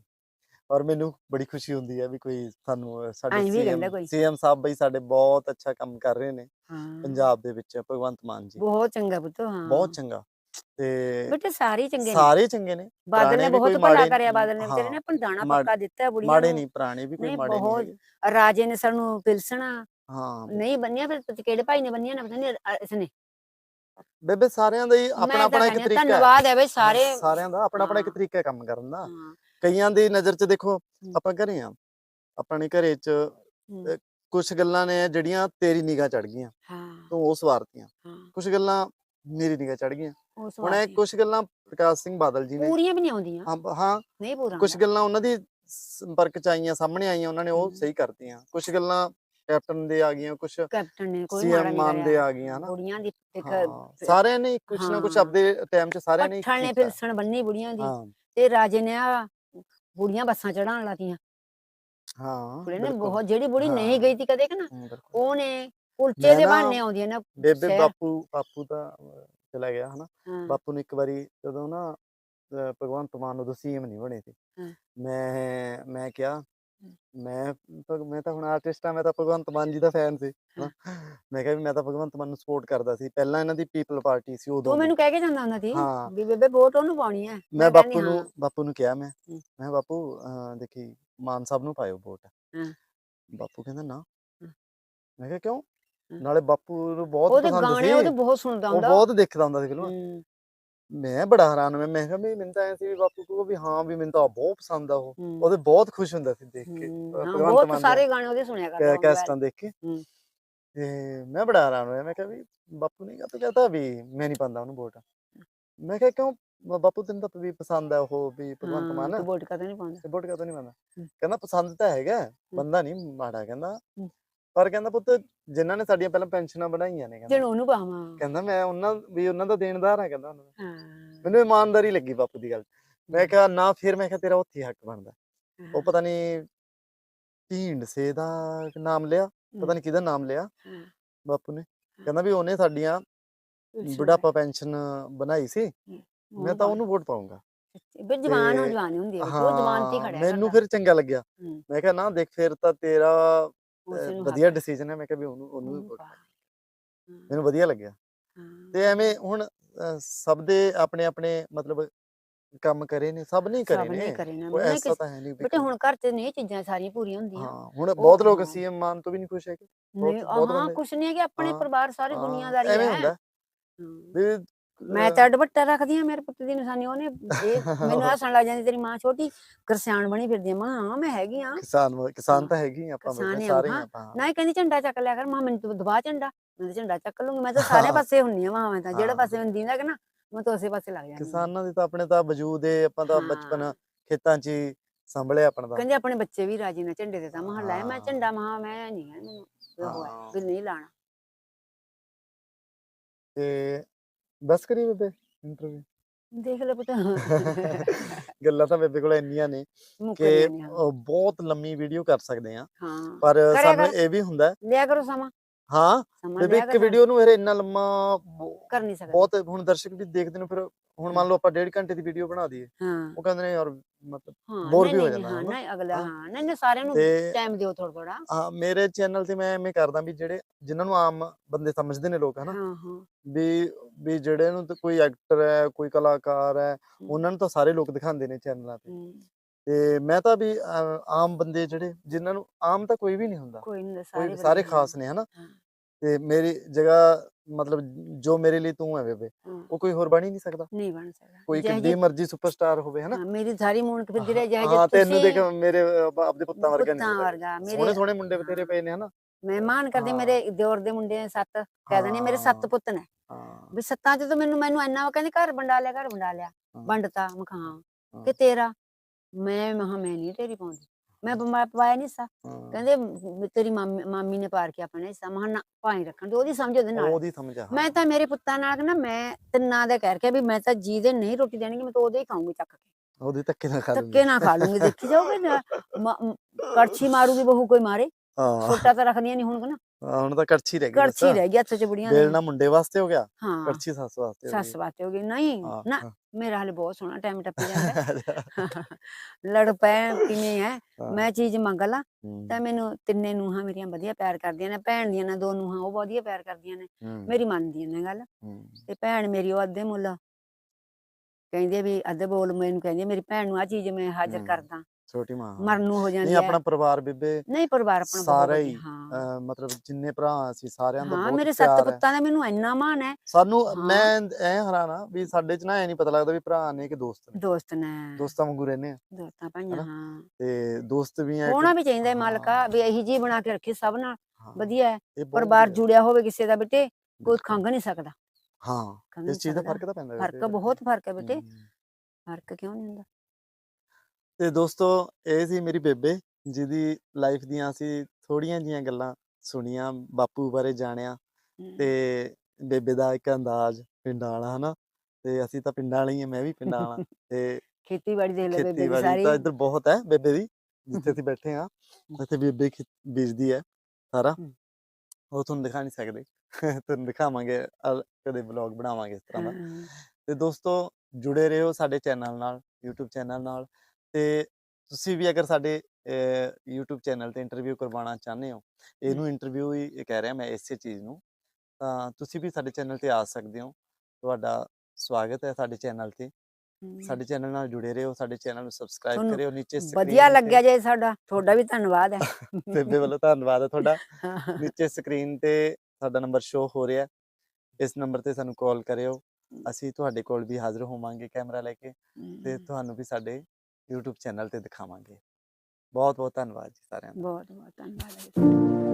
ਔਰ ਮੈਨੂੰ ਬੜੀ ਖੁਸ਼ੀ ਹੁੰਦੀ ਹੈ ਵੀ ਕੋਈ ਸਾਨੂੰ ਸਾਡੇ ਸੀਐਮ ਸਾਹਿਬ ਬਈ ਸਾਡੇ ਬਹੁਤ ਅੱਛਾ ਕੰਮ ਕਰ ਰਹੇ ਨੇ ਪੰਜਾਬ ਦੇ ਵਿੱਚ ਭਗਵੰਤ ਮਾਨ ਜੀ। ਬਹੁਤ ਚੰਗਾ ਪੁੱਤ ਹਾਂ। ਬਹੁਤ ਚੰਗਾ। ਤੇ ਬੇਟੇ ਸਾਰੇ ਚੰਗੇ ਨੇ। ਸਾਰੇ ਚੰਗੇ ਨੇ। ਬਾਦਲ ਨੇ ਬਹੁਤ ਭਲਾ ਕਰਿਆ ਬਾਦਲ ਨੇ ਹਾਂ, ਨੇ ਆਪਾਂ ਦਾਣਾ ਮਾੜੇ- ਪੱਕਾ ਦਿੱਤਾ ਬੁੜੀਆਂ ਮਾੜੇ ਨਹੀਂ ਪੁਰਾਣੇ ਵੀ ਕੋਈ ਮਾੜੇ ਨਹੀਂ ਰਾਜੇ ਨੇ ਸਾਨੂੰ ਪਿਲਸਣਾ। ਹਾਂ ਨਹੀਂ ਬੰਨਿਆ ਫਿਰ ਤੁਸੀਂ ਕਿਹੜੇ ਭਾਈ ਨੇ ਬੰਨਿਆ ਨਾ ਪਤਾ ਨਹੀਂ ਇਸਨੇ। ਬੇਬੇ ਸਾਰਿਆਂ ਦਾ ਹੀ ਆਪਣਾ ਆਪਣਾ ਇੱਕ ਤਰੀਕਾ ਹੈ। ਧੰਨਵਾਦ ਹੈ ਬਈ ਸਾਰੇ। ਸਾਰਿਆਂ ਦਾ ਆਪਣਾ ਆਪਣਾ ਇੱਕ। ਤਰੀਕਾ ਕੰਮ ਕਰਨ ਦਾ। ਕਈਆਂ ਦੀ ਨਜ਼ਰ 'ਚ ਦੇਖੋ ਆਪਾਂ ਘਰੇ ਆ। ਆਪਣੇ ਘਰੇ 'ਚ ਕੁਝ ਗੱਲਾਂ ਨੇ ਜਿਹੜੀਆਂ ਤੇਰੀ ਨਿਗਾਹ ਚੜ ਗਈਆਂ। ਹਾਂ। ਤੂੰ ਉਹ ਸਵਾਰਤੀਆਂ ਕੁਝ ਗੱਲਾਂ ਮੇਰੀ ਨਿਗਾਹ ਚੜ ਗਈਆਂ। ਹੁਣ ਇਹ। ਕੁਝ ਗੱਲਾਂ ਪ੍ਰਕਾਸ਼ ਸਿੰਘ ਬਾਦਲ ਜੀ ਨੇ ਪੂਰੀਆਂ ਵੀ ਨਹੀਂ ਆਉਂਦੀਆਂ। ਹਾਂ ਨਹੀਂ ਪੂਰਾ ਕੁਝ। ਗੱਲਾਂ ਉਹਨਾਂ ਦੀ ਸੰਪਰਕ 'ਚ ਆਈਆਂ ਸਾਹਮਣੇ ਆਈਆਂ ਉਹਨਾਂ ਨੇ ਉਹ। ਸਹੀ ਕਰਤੀਆਂ ਕੁਝ ਗੱਲਾਂ ਕੈਪਟਨ ਦੇ ਆ ਗਈਆਂ ਕੁਝ ਕੈਪਟਨ ਨੇ ਕੋਈ ਮਾੜਾ ਨਹੀਂ ਮਾਨ ਦੇ ਆ ਗਈਆਂ ਨਾ। ਬੁੜੀਆਂ ਦੀ ਸਾਰਿਆਂ ਨੇ ਕੁਝ ਨਾ ਕੁਝ। ਆਪਦੇ ਟਾਈਮ 'ਚ ਸਾਰਿਆਂ ਨੇ ਪੱਠਣ ਨੇ ਬੰਨੀ ਬੁੜੀਆਂ ਦੀ ਤੇ ਰਾਜੇ ਨੇ ਆ ਬੁੜੀਆਂ ਬੱਸਾਂ ਚੜਾਉਣ ਲਾਤੀਆਂ ਹਾਂ ਬੁੜੇ ਨੇ ਬਿਲਕੁਲ। ਬਹੁਤ ਜਿਹੜੀ ਬੁੜੀ ਨਹੀਂ ਹਾਂ। ਗਈ ਸੀ ਕਦੇ ਕਿ ਨਾ ਹਮ, ਬਿਲਕੁਲ। ਉਹਨੇ ਕੁਲਚੇ ਮੈਂ ਦੇ ਨਾ ਬਹਾਨੇ ਆਉਂਦੀਆਂ ਨੇ ਬੇਬੇ ਸ਼ਹਿਰ। ਬਾਪੂ ਬਾਪੂ ਤਾਂ ਅਹ, ਚਲਾ ਗਿਆ ਹਨਾ ਹਾਂ, ਬਾਪੂ ਨੂੰ ਇੱਕ ਵਾਰੀ ਜਦੋਂ ਨਾ ਅਹ, ਭਗਵੰਤ ਮਾਨ ਉਦੋਂ ਸੀਐਮ ਨਹੀਂ ਬਣੇ ਸੀ ਹਾਂ। ਮੈਂ ਮੈਂ ਕਿਹਾ ਮੈਂ ਭਗ- ਮੈਂ ਤਾਂ ਹੁਣ ਆਰਟਿਸਟ ਆ ਮੈਂ ਤਾਂ ਭਗਵੰਤ ਮਾਨ ਜੀ ਦਾ ਫੈਨ ਸੀ ਹਨਾ। ਮੈਂ ਕਿਹਾ ਵੀ ਮੈਂ ਤਾਂ ਭਗਵੰਤ ਮਾਨ ਨੂੰ ਸਪੋਰਟ ਕਰਦਾ ਸੀ ਪਹਿਲਾਂ ਇਹਨਾਂ ਦੀ ਪੀਪਲ ਪਾਰਟੀ ਸੀ ਉਦੋਂ ਉਹ ਦੀ। ਮੈਨੂੰ ਕਹਿ ਕੇ ਜਾਂਦਾ ਹੁੰਦਾ ਸੀ ਹਾਂ। ਵੀ ਬੇਬੇ ਵੋਟ ਉਹਨੂੰ ਪਾਉਣੀ ਹੈ ਮੈਂ ਕਹਿੰਦੀ ਬਾਪੂ ਨੂੰ ਹਾਂ। ਬਾਪੂ ਨੂੰ ਕਿਹਾ ਮੈਂ ਹਮ। ਮੈਂ ਬਾਪੂ ਅਹ, ਦੇਖੀ ਮਾਨ ਸਾਹਿਬ ਨੂੰ ਪਾਇਓ ਵੋਟ ਹਾਂ। ਬਾਪੂ ਕਹਿੰਦਾ ਨਾ ਹਾਂ। ਮੈਂ ਕਿਹਾ ਕਿਉਂ ਹਾਂ। ਨਾਲੇ ਬਾਪੂ ਨੂੰ ਬਹੁਤ ਉਹਦੇ ਪਸੰਦ ਗਾਣੇ ਸੀ ਉਹਦੇ ਬਹੁਤ ਸੁਣਦਾ ਉਹ ਹੁੰਦਾ ਬਹੁਤ ਦੇਖਦਾ ਹੁੰਦਾ ਸੀ ਫਿਲਮ ਮੈਂ ਬੜਾ ਹੈਰਾਨ ਹੋਇਆ ਮੈਂ ਕਿਹਾ ਵੀ ਮੈਨੂੰ ਤਾਂ ਐ ਸੀ ਵੀ ਬਾਪੂ ਕੋ ਵੀ ਹਾਂ ਵੀ ਮੈਨੂੰ ਤਾਂ ਬਹੁਤ ਪਸੰਦ ਆ ਉਹ। ਉਹਦੇ ਬਹੁਤ ਖੁਸ਼ ਹੁੰਦਾ ਸੀ ਦੇਖ ਕੇ ਹਮ, ਅਹ ਹਾਂ ਭਗਵੰਤ ਬਹੁਤ ਮਾਨ ਸਾਰੇ ਗਾਣੇ ਉਹਦੇ ਸੁਣਿਆ ਕਰਦਾ ਹੁੰਦਾ ਕੈਸਟਾਂ ਦੇਖ ਕੇ। ਤੇ ਮੈਂ ਬੜਾ ਹੈਰਾਨ ਹੋਇਆ ਮੈਂ ਕਿਹਾ ਵੀ ਬਾਪੂ ਨੇ ਕਹਤਾ ਕਹਤਾ ਵੀ ਮੈਂ ਨਹੀਂ ਪਾਉਂਦਾ ਉਹਨੂੰ ਵੋਟ। ਮੈਂ ਕਿਹਾ ਕਿਉਂ? ਬ- ਬਾਪੂ ਤੈਨੂੰ ਤਾਂ ਵੀ ਪਸੰਦ ਆ ਉਹ ਵੀ ਭਗਵੰਤ ਮਾਨ। ਵੋਟ ਕਦੇ ਨਹੀਂ ਪਾਉਂਦਾ? ਤੇ ਵੋਟ ਕਹਤਾ ਨਹੀਂ ਹਮ। ਕਹਿੰਦਾ ਪਸੰਦ ਤਾਂ ਹੈਗਾ ਬੰਦਾ ਨਹੀਂ ਮਾੜਾ ਕਹਿੰਦਾ। ਪਰ ਕਹਿੰਦਾ ਪੁੱਤ ਜਿਨ੍ਹਾਂ ਨੇ ਸਾਡੀਆਂ ਪਹਿਲਾਂ ਪੈਨਸ਼ਨਾਂ ਬਣਾਈਆਂ ਨੇ ਕਹਿੰਦਾ। ਜਿਹਨੂੰ ਉਹਨੂੰ ਪਾਵਾਂ। ਕਹਿੰਦਾ ਮੈਂ ਉਹਨਾਂ ਵੀ ਉਹਨਾਂ ਦਾ ਦੇਣਦਾਰ ਆ ਕਹਿੰਦਾ ਉਹਨਾਂ ਦਾ। ਹਾਂ। ਮੈਨੂੰ ਇਮਾਨਦਾਰੀ ਲੱਗੀ ਬਾਪੂ ਦੀ ਗੱਲ। ਮੈਂ ਕਿਹਾ ਨਾ ਫਿਰ ਮੈਂ ਕਿਹਾ ਤੇਰਾ ਉੱਥੇ ਹੱਕ ਬਣਦਾ। ਉਹ ਪਤਾ ਨਹੀਂ ਢੀਂਡਸੇ ਦਾ ਨਾਮ ਲਿਆ ਪਤਾ ਨਹੀਂ ਕਿਹਦਾ ਨਾਮ ਲਿਆ ਹਾਂ, ਬਾਪੂ ਨੇ। ਕਹਿੰਦਾ ਵੀ ਉਹਨੇ ਸਾਡੀਆਂ ਬੁਢਾਪਾ ਪੈਨਸ਼ਨ ਬਣਾਈ ਸੀ ਮੈਂ ਤਾਂ। ਉਹਨੂੰ ਵੋਟ ਪਾਉਂਗਾ ਵੀ ਜਵਾਨ ਉਹ ਤੇ ਜਵਾਨ ਹੁੰਦੀ ਹੈ ਉਹ ਜਵਾਨ ਤੇ ਹਾਂ ਖੜਿਆ ਮੈਨੂੰ ਕਰਦਾ। ਫਿਰ ਚੰਗਾ ਲੱਗਿਆ। ਮੈਂ ਕਿਹਾ ਨਾ ਦੇਖ ਫਿਰ ਤਾਂ ਤੇਰਾ ਵਧੀਆ ਡਿਸੀਜਨ ਹੈ ਮੈਂ ਕਿਹਾ ਵੀ ਉਹਨੂੰ ਉਹਨੂੰ ਉਹਨੂੰ vote ਪਾ। ਮੈਨੂੰ ਵਧੀਆ ਲੱਗਿਆ। ਤੇ ਐਵੇਂ ਹੁਣ ਸਭ ਦੇ ਆਪਣੇ ਆਪਣੇ ਮਤਲਬ ਕੰਮ ਕਰੇ ਨੇ ਸਭ ਨੇ ਹੀ ਕਰੇ ਨੇ। ਕਰੇ ਨਾ। ਕੋਈ ਮੈਂ ਐਸਾ ਤਾਂ ਹੈ ਨਹੀਂ ਵੀ ਬੇਟੇ ਹੁਣ ਘਰ 'ਚ ਨਹੀਂ ਇਹ ਚੀਜ਼ਾਂ ਸਾਰੀਆਂ ਪੂਰੀਆਂ ਹੁੰਦੀਆਂ। ਹਾਂ ਹੁਣ ਬਹੁਤ ਲੋਕ ਹਾਂ। ਸੀਐਮ ਮਾਨ ਤੋਂ ਵੀ ਨਹੀਂ ਖੁਸ਼ ਹੈਗੇ। ਬਹੁਤ- ਨਹੀਂ ਬਹੁਤ ਹਾਂ ਬੰਦੇ- ਕੁਛ ਨਹੀਂ ਹੈ ਕਿ ਆਪਣੇ ਹਾਂ, ਪਰਿਵਾਰ ਸਾਰੀ ਹਾਂ, ਦੁਨੀਆਦਾਰੀ ਐਵੇਂ ਹੈ। ਹੁੰਦਾ। ਵੀ ਮੈਂ ਤਾਂ ਦੁਪੱਟਾ ਰੱਖਦੀ ਆ ਮੇਰੇ ਪੁੱਤ ਦੀ ਨਿਸ਼ਾਨੀ ਉਹਨੇ ਇਹ ਮੈਨੂੰ ਹੱਸਣ ਲੱਗ ਜਾਂਦੀ ਤੇਰੀ ਮਾਂ ਛੋਟੀ ਕਰਸਿਆਣ ਬਣੀ ਫਿਰਦੀ ਆ ਮਾਂ ਹਾਂ ਮੈਂ ਹੈਗੀ ਆ ਕਿਸਾਨ ਕਿਸਾਨ ਹਾਂ, ਤਾਂ ਹੈਗੀ ਆਪਾਂ ਕਿਸਾਨ ਹੀ ਆ, ਸਾਰੇ ਹੀ ਹਾਂ। ਆਪਾਂ ਨਾ ਹੀ ਕਹਿੰਦੀ ਝੰਡਾ ਚੱਕ ਲਿਆ ਕਰ ਮਾਂ ਮੈਨੂੰ ਦਬਾ ਝੰਡਾ ਮੈਂ ਝੰਡਾ ਚੱਕ ਲੂੰਗੀ ਮੈਂ ਤਾਂ ਸਾਰੇ ਪਾਸੇ ਹੁੰਨੀ ਆ ਮਾਂ ਮੈਂ ਤਾਂ ਜਿਹੜੇ ਹਾਂ। ਪਾਸੇ ਮੈਨੂੰ ਦੀਂਦਾ ਕਿ ਨਾ ਮੈਂ ਤਾਂ ਉਸੇ ਪਾਸੇ ਲੱਗ ਜਾਂਦੀ ਹਾਂ। ਕਿਸਾਨਾਂ ਦੀ ਤਾਂ ਆਪਣੇ ਤਾਂ ਵਜੂਦ ਏ ਆਪਾਂ ਤਾਂ ਬਚਪਨ ਹਾਂ। ਖੇਤਾਂ 'ਚ ਹੀ ਸੰਭਲਿਆ ਆਪਣਾ ਤਾਂ ਕਹਿੰਦੇ ਆਪਣੇ ਬੱਚੇ ਵੀ ਰਾਜੀ ਨੇ ਝੰਡੇ ਦੇ ਤਾਂ ਮਹਾਂ ਲੈ ਮੈਂ ਹਾਂ। ਝੰਡਾ ਮਹਾਂ ਮੈਂ ਨਹੀਂ ਹੈ ਮੈਨੂੰ ਉਹ ਹੈ ਹਾਂ। ਵੀ ਨਹੀਂ ਲਾਣਾ ਤੇ ਬਸ ਕਰੀ ਬੇਬੇ ਇੰਟਰਵਿਊ ਦੇਖ ਲੈ ਪੁੱਤ। ਗੱਲਾਂ ਤਾਂ ਬੇਬੇ ਕੋਲ ਇੰਨੀਆਂ ਨੇ ਕਿ ਬਹੁਤ ਲੰਮੀ ਵੀਡੀਓ ਕਰ ਸਕਦੇ ਆ ਹਾਂ। ਪਰ ਕਰਿਆ ਸਾਨੂੰ ਕਰ। ਇਹ ਵੀ ਹੁੰਦਾ ਹੈ, ਲਿਆ ਕਰੋ ਸਮਾਂ। ਹਾਂ ਸਮਾਂ ਬੇਬੇ ਲਿਆ ਇੱਕ ਕਰੋ। ਵੀਡੀਓ ਨੂੰ ਫਿਰ ਇੰਨਾ ਲੰਮਾ ਬ- ਕਰ ਨਹੀਂ ਸਕਦਾ। ਬਹੁਤ ਹੁਣ ਦਰਸ਼ਕ ਵੀ ਦੇਖਦੇ ਨੇ ਫਿਰ ਹੁਣ ਮੰਨ ਲਓ ਆਪਾਂ ਡੇਢ ਘੰਟੇ ਦੀ ਵੀਡੀਓ ਬਣਾ ਦਈਏ। ਹਾਂ। ਉਹ ਕਹਿੰਦੇ ਨੇ ਯਾਰ ਮਤਲਬ ਨਹੀਂ, ਵੀ ਹੋ ਜਾਂਦਾ ਹਾਂ? ਨਹੀਂ ਅਗਲਾ ਹਾਂ। ਨਹੀਂ ਨਹੀਂ ਸਾਰਿਆਂ ਨੂੰ ਟਾਈਮ ਦਿਓ ਥੋੜਾ ਥੋੜਾ ਹਾਂ ਮੇਰੇ ਚੈਨਲ ਤੇ ਮੈਂ ਐਵੇਂ ਕਰਦਾ ਵੀ ਜਿਹੜੇ ਜਿਨ੍ਹਾਂ ਨੂੰ ਆਮ ਬੰਦੇ ਸਮਝਦੇ ਨੇ ਲੋਕ ਹਨਾ ਹਾਂ ਹਾਂ। ਵੀ ਵੀ ਜਿਹੜੇ ਨੂੰ ਤਾਂ ਕੋਈ ਐਕਟਰ ਹੈ ਕੋਈ ਕਲਾਕਾਰ ਹੈ ਉਹਨਾਂ ਨੂੰ ਤਾਂ ਸਾਰੇ ਲੋਕ ਦਿਖਾਉਂਦੇ ਨੇ ਚੈਨਲਾਂ ਤੇ। ਤੇ ਮੈਂ ਤਾਂ ਵੀ ਆਮ ਬੰਦੇ ਜਿਹੜੇ ਜਿਨ੍ਹਾਂ ਨੂੰ ਆਮ ਤਾਂ ਕੋਈ ਵੀ ਨਹੀਂ ਹੁੰਦਾ। ਕੋਈ ਸਾਰੇ ਖਾਸ ਨੇ ਹਨਾ। ਤੇ ਮੇਰੀ ਜਗ੍ਹਾ ਮਤਲਬ ਜੋ ਮੇਰੇ ਲਈ ਤੂੰ ਹੈ ਬੇਬੇ ਉਹ ਕੋਈ ਹੋਰ ਬਣ ਹੀ ਨਹੀਂ ਸਕਦਾ। ਨਹੀਂ ਬਣ ਸਕਦਾ। ਕੋਈ ਜਿਹੀ- ਮਰਜ਼ੀ ਸੁਪਰਸਟਾਰ ਹੋਵੇ ਹਨਾ? ਮੇਰੀ ਸਾਰੀ ਮੂਨਕ ਫਿਰਦੀ ਰਹੇ ਜਿਹੇ ਹਾਂ ਤੈਨੂੰ ਦੇਖ ਮੇਰੇ ਆਪਦੇ ਪੁੱਤਾਂ ਵਰਗਾ ਪੁੱਤਾਂ ਨਹੀਂ ਵਰਗਾ ਸੋਹਣੇ ਮੇਰੇ ਸੋਹਣੇ ਮੁੰਡੇ ਬਤੇਰੇ ਪਏ ਨੇ ਹਨਾ? ਮਹਿਮਾਨ ਕਰਦੇ। ਮੇਰੇ ਦਿਓਰ ਦੇ ਮੁੰਡੇ ਨੇ ਸੱਤ ਕਹਿ ਦੇਣੇ ਮੇਰੇ ਸੱਤ ਪੁੱਤ ਨੇ। ਹਾਂ। ਵੀ ਸੱਤਾਂ ਚ ਤਾਂ ਮੈਨੂੰ ਮੈਨੂੰ ਇੰਨਾ ਉਹ ਕਹਿੰਦੇ ਘਰ ਵੰਡਾ ਲਿਆ ਘਰ ਵੰਡਾ ਲਿਆ। ਵੰਡਤਾ ਮੈਂ ਕਿਹਾ ਹਾਂ। ਹਾਂ। ਕਿ ਤੇਰਾ ਮੈਂ ਮਹਾ ਮੈਂ ਨਹੀਂ ਤੇਰੀ ਪਾਉਂਦੀ। ਮੈਂ ਬਿਮਾਰ ਪਵਾਇਆ ਨਹੀਂ ਸਾ। ਕਹਿੰਦੇ ਤੇਰੀ ਮਾਮੀ ਮਾਮੀ ਨੇ ਪਾਰ ਕੇ ਆਪਣੇ ਹਿੱਸਾ। ਮਹਾ ਨਾ ਭਾਈ ਰੱਖਣ ਤੇ ਉਹਦੀ ਸਮਝ ਉਹਦੇ ਨਾਲ। ਉਹਦੀ ਸਮਝ ਆ ਮੈਂ ਤਾਂ ਮੇਰੇ ਪੁੱਤਾਂ ਨਾਲ ਨਾ ਮੈਂ ਤਿੰਨਾਂ ਦਾ ਕਹਿ ਰਖਿਆ ਵੀ ਮੈਂ ਤਾਂ ਜੀ ਦੇ ਨਹੀਂ ਰੋਟੀ ਦੇਣਗੇ ਮੈਂ ਤਾਂ ਉਹਦੇ ਹੀ ਖਾਊਂਗੀ ਚੱਕ ਕੇ। ਉਹਦੀ ਧੱਕੇ ਨਾਲ ਖਾ ਲੂੰਗੀ। ਧੱਕੇ ਨਾ ਖਾ ਲੂੰਗੀ ਦੇਖੀ ਜਾਓਗੇ ਨਾ। ਕੜਛੀ ਮਾਰੂਗੀ ਬਹੂ ਕੋਈ ਮਾਰੇ। ਛੋਟਾ ਤਾਂ ਰੱਖਦੀਆਂ ਨਹੀਂ ਹੁਣ ਨਾ ਹਾਂ, ਹੁਣ ਤਾਂ ਕੜਛੀ ਰਹਿ ਗਈ ਕੜਛੀ ਰਹਿ ਗਈ ਹੱਥ ਚ ਬੁੜੀਆਂ ਦੇ ਬੇਲਣਾ ਮੁੰਡੇ ਵਾਸਤੇ ਹੋ ਗਿਆ? ਹਾਂ। ਕੜਛੀ ਸੱਸ ਵਾਸਤੇ ਸੱਸ ਬਾਤੇ ਹੋ ਗਈ। ਨਹੀਂ ਨਾ। ਮੇਰਾ ਹਾਲੇ ਬਹੁਤ ਸੋਹਣਾ ਟਾਈਮ ਟੱਪੀ ਜਾਂਦਾ ਲੜ ਪੈ ਕਿਵੇਂ ਹੈ? ਮੈਂ ਚੀਜ਼ ਮੰਗ ਲਾ ਤਾਂ ਮੈਨੂੰ ਤਿੰਨੇ ਨੂੰਹਾਂ ਮੇਰੀਆਂ ਵਧੀਆ ਪਿਆਰ ਕਰਦੀਆਂ ਨੇ। ਭੈਣ ਦੀਆਂ ਨੇ ਦੋ ਨੂੰਹਾਂ ਉਹ ਵਧੀਆ ਪਿਆਰ ਕਰਦੀਆਂ ਨੇ। ਮੇਰੀ ਮੰਨਦੀਆਂ ਨੇ ਗੱਲ। ਤੇ ਭੈਣ ਮੇਰੀ ਉਹ ਅੱਧੇ ਮੁੱਲ। ਕਹਿੰਦੇ ਵੀ ਅੱਧੇ ਬੋਲ ਮੈਨੂੰ ਕਹਿੰਦੀ ਮੇਰੀ ਭੈਣ ਨੂੰ ਆ ਚੀਜ਼ ਮੈਂ ਹਾਜ਼ਰ ਕਰਦਾ। ਛੋਟੀ ਮਾਂ। ਮਰਨ ਹੋ ਜਾਂਦੀ ਨਹੀਂ ਹੈ ਆਪਣਾ ਪਰਿਵਾਰ ਬੇਬੇ ਨਹੀਂ ਪਰਿਵਾਰ ਆਪਣਾ ਸਾਰਾ ਹੀ, ਅਹ, ਮਤਲਬ ਜਿੰਨੇ ਭਰਾ ਅਸੀਂ ਸਾਰਿਆਂ ਦਾ ਹਾਂ ਬਹੁਤ ਮੇਰੇ ਸੱਤ ਪਿਆਰ ਹੈ ਪੁੱਤਾਂ ਦਾ ਮੈਨੂੰ ਇੰਨਾ ਮਾਣ ਹੈ ਸਾਨੂੰ ਹਾਂ। ਮੈਂ ਐ ਹੈਰਾਨਾ ਵੀ ਸਾਡੇ ਚ ਨਾ ਐ ਨਹੀਂ ਪਤਾ ਲੱਗਦਾ ਵੀ ਭਰਾ ਨੇ ਕਿ ਦੋਸਤ ਨੇ ਦੋਸਤ ਨੇ ਦੋਸਤਾਂ ਵਾਂਗੂ ਰਹਿੰਦੇ ਆ ਦੋਸਤਾਂ ਭਾਈਆਂ ਹਨਾ? ਹਾਂ ਤੇ ਦੋਸਤ ਵੀ ਐ ਹੋਣਾ ਵੀ ਚਾਹੀਦਾ ਹੈ ਮਾਲਕਾ ਵੀ ਇਹੀ ਜੀ ਬਣਾ ਕੇ ਰੱਖੀ ਸਭ ਨਾਲ ਵਧੀਆ ਹੈ ਪਰਿਵਾਰ। ਜੁੜਿਆ ਹੋਵੇ ਕਿਸੇ ਦਾ ਬੇਟੇ ਕੋਈ। ਖੰਘ ਨਹੀਂ ਸਕਦਾ ਹਾਂ ਖੰਘ ਨਹੀਂ ਇਸ ਚੀਜ਼ ਦਾ ਸਕਦਾ। ਫ਼ਰਕ ਤਾਂ ਪੈਂਦਾ ਫ਼ਰਕ। ਬਹੁਤ ਫ਼ਰਕ ਹੈ ਬੇਟੇ। ਫ਼ਰਕ ਕਿਉਂ ਨਹੀਂ ਹੁੰਦਾ ਤੇ ਦੋਸਤੋ ਇਹ ਸੀ ਮੇਰੀ ਬੇਬੇ ਜਿਹਦੀ ਲਾਈਫ ਦੀਆਂ ਅਸੀਂ ਥੋੜੀਆਂ ਜੀਆਂ ਗੱਲਾਂ ਸੁਣੀਆਂ ਬਾਪੂ ਬਾਰੇ ਜਾਣਿਆ ਤੇ ਬੇਬੇ ਦਾ ਇੱਕ ਅੰਦਾਜ਼ ਪਿੰਡਾਂ ਵਾਲਾ ਹਨਾ? ਤੇ ਅਸੀਂ ਤਾਂ ਪਿੰਡਾਂ ਵਾਲੇ ਹੀ ਆ ਮੈਂ ਵੀ ਪਿੰਡਾਂ ਵਾਲਾ ਤੇ ਖੇਤੀਬਾੜੀ ਦੇਖ ਲੈ ਬੇਬੇ ਦੀ ਸਾਰੀ। ਤਾਂ ਇੱਧਰ ਬਹੁਤ ਹੈ ਬੇਬੇ ਦੀ ਜਿੱਥੇ ਅਸੀਂ ਬੈਠੇ ਆ ਇੱਥੇ ਬੇਬੇ ਬੀਜਦੀ ਹੈ ਸਾਰਾ। ਉਹ ਤੁਹਾਨੂੰ ਦਿਖਾ ਨਹੀਂ ਸਕਦੇ ਤੁਹਾਨੂੰ ਦਿਖਾਵਾਂਗੇ ਕਦੇ ਵਲੌਗ ਬਣਾਵਾਂਗੇ ਇਸ ਤਰ੍ਹਾਂ ਦਾ। ਤੇ ਦੋਸਤੋ ਜੁੜੇ ਰਹੋ ਸਾਡੇ ਚੈਨਲ ਨਾਲ YouTube ਚੈਨਲ ਨਾਲ ਤੇ ਤੁਸੀਂ ਵੀ ਅਗਰ ਸਾਡੇ YouTube ਚੈਨਲ ਤੇ ਇੰਟਰਵਿਊ ਕਰਵਾਉਣਾ ਚਾਹੁੰਦੇ ਹੋ ਇਹਨੂੰ ਇੰਟਰਵਿਊ ਹੀ ਕਹਿ ਰਿਹਾ ਮੈਂ ਇਸੇ ਚੀਜ਼ ਨੂੰ ਤਾਂ ਤੁਸੀਂ ਵੀ ਸਾਡੇ ਚੈਨਲ ਤੇ ਆ ਸਕਦੇ ਹੋ। ਤੁਹਾਡਾ ਸਵਾਗਤ ਹੈ ਸਾਡੇ ਚੈਨਲ ਤੇ। ਸਾਡੇ ਚੈਨਲ ਨਾਲ ਜੁੜੇ ਰਹੋ ਸਾਡੇ ਚੈਨਲ ਨੂੰ ਸਬਸਕ੍ਰਾਈਬ ਕਰਿਓ ਨੀਚੇ ਵਧੀਆ screen ਲੱਗਿਆ ਜੇ ਸਾਡਾ ਤੁਹਾਡਾ ਵੀ ਧੰਨਵਾਦ ਹੈ। ਬੇਬੇ ਵੱਲੋਂ ਧੰਨਵਾਦ ਹੈ ਤੁਹਾਡਾ। ਨੀਚੇ ਸਕਰੀਨ ਤੇ ਸਾਡਾ ਨੰਬਰ ਸ਼ੋ ਹੋ ਰਿਹਾ ਇਸ ਨੰਬਰ ਤੇ ਸਾਨੂੰ ਕਾਲ ਕਰਿਓ। ਅਸੀਂ ਤੁਹਾਡੇ ਕੋਲ ਵੀ ਹਾਜ਼ਰ ਹੋਵਾਂਗੇ ਕੈਮਰਾ ਲੈ ਕੇ ਤੇ ਤੁਹਾਨੂੰ ਵੀ ਸਾਡੇ YouTube ਚੈਨਲ ਤੇ ਦਿਖਾਵਾਂਗੇ। ਬਹੁਤ ਬਹੁਤ ਧੰਨਵਾਦ ਜੀ ਸਾਰਿਆਂ ਦਾ। ਬਹੁਤ ਬਹੁਤ ਧੰਨਵਾਦ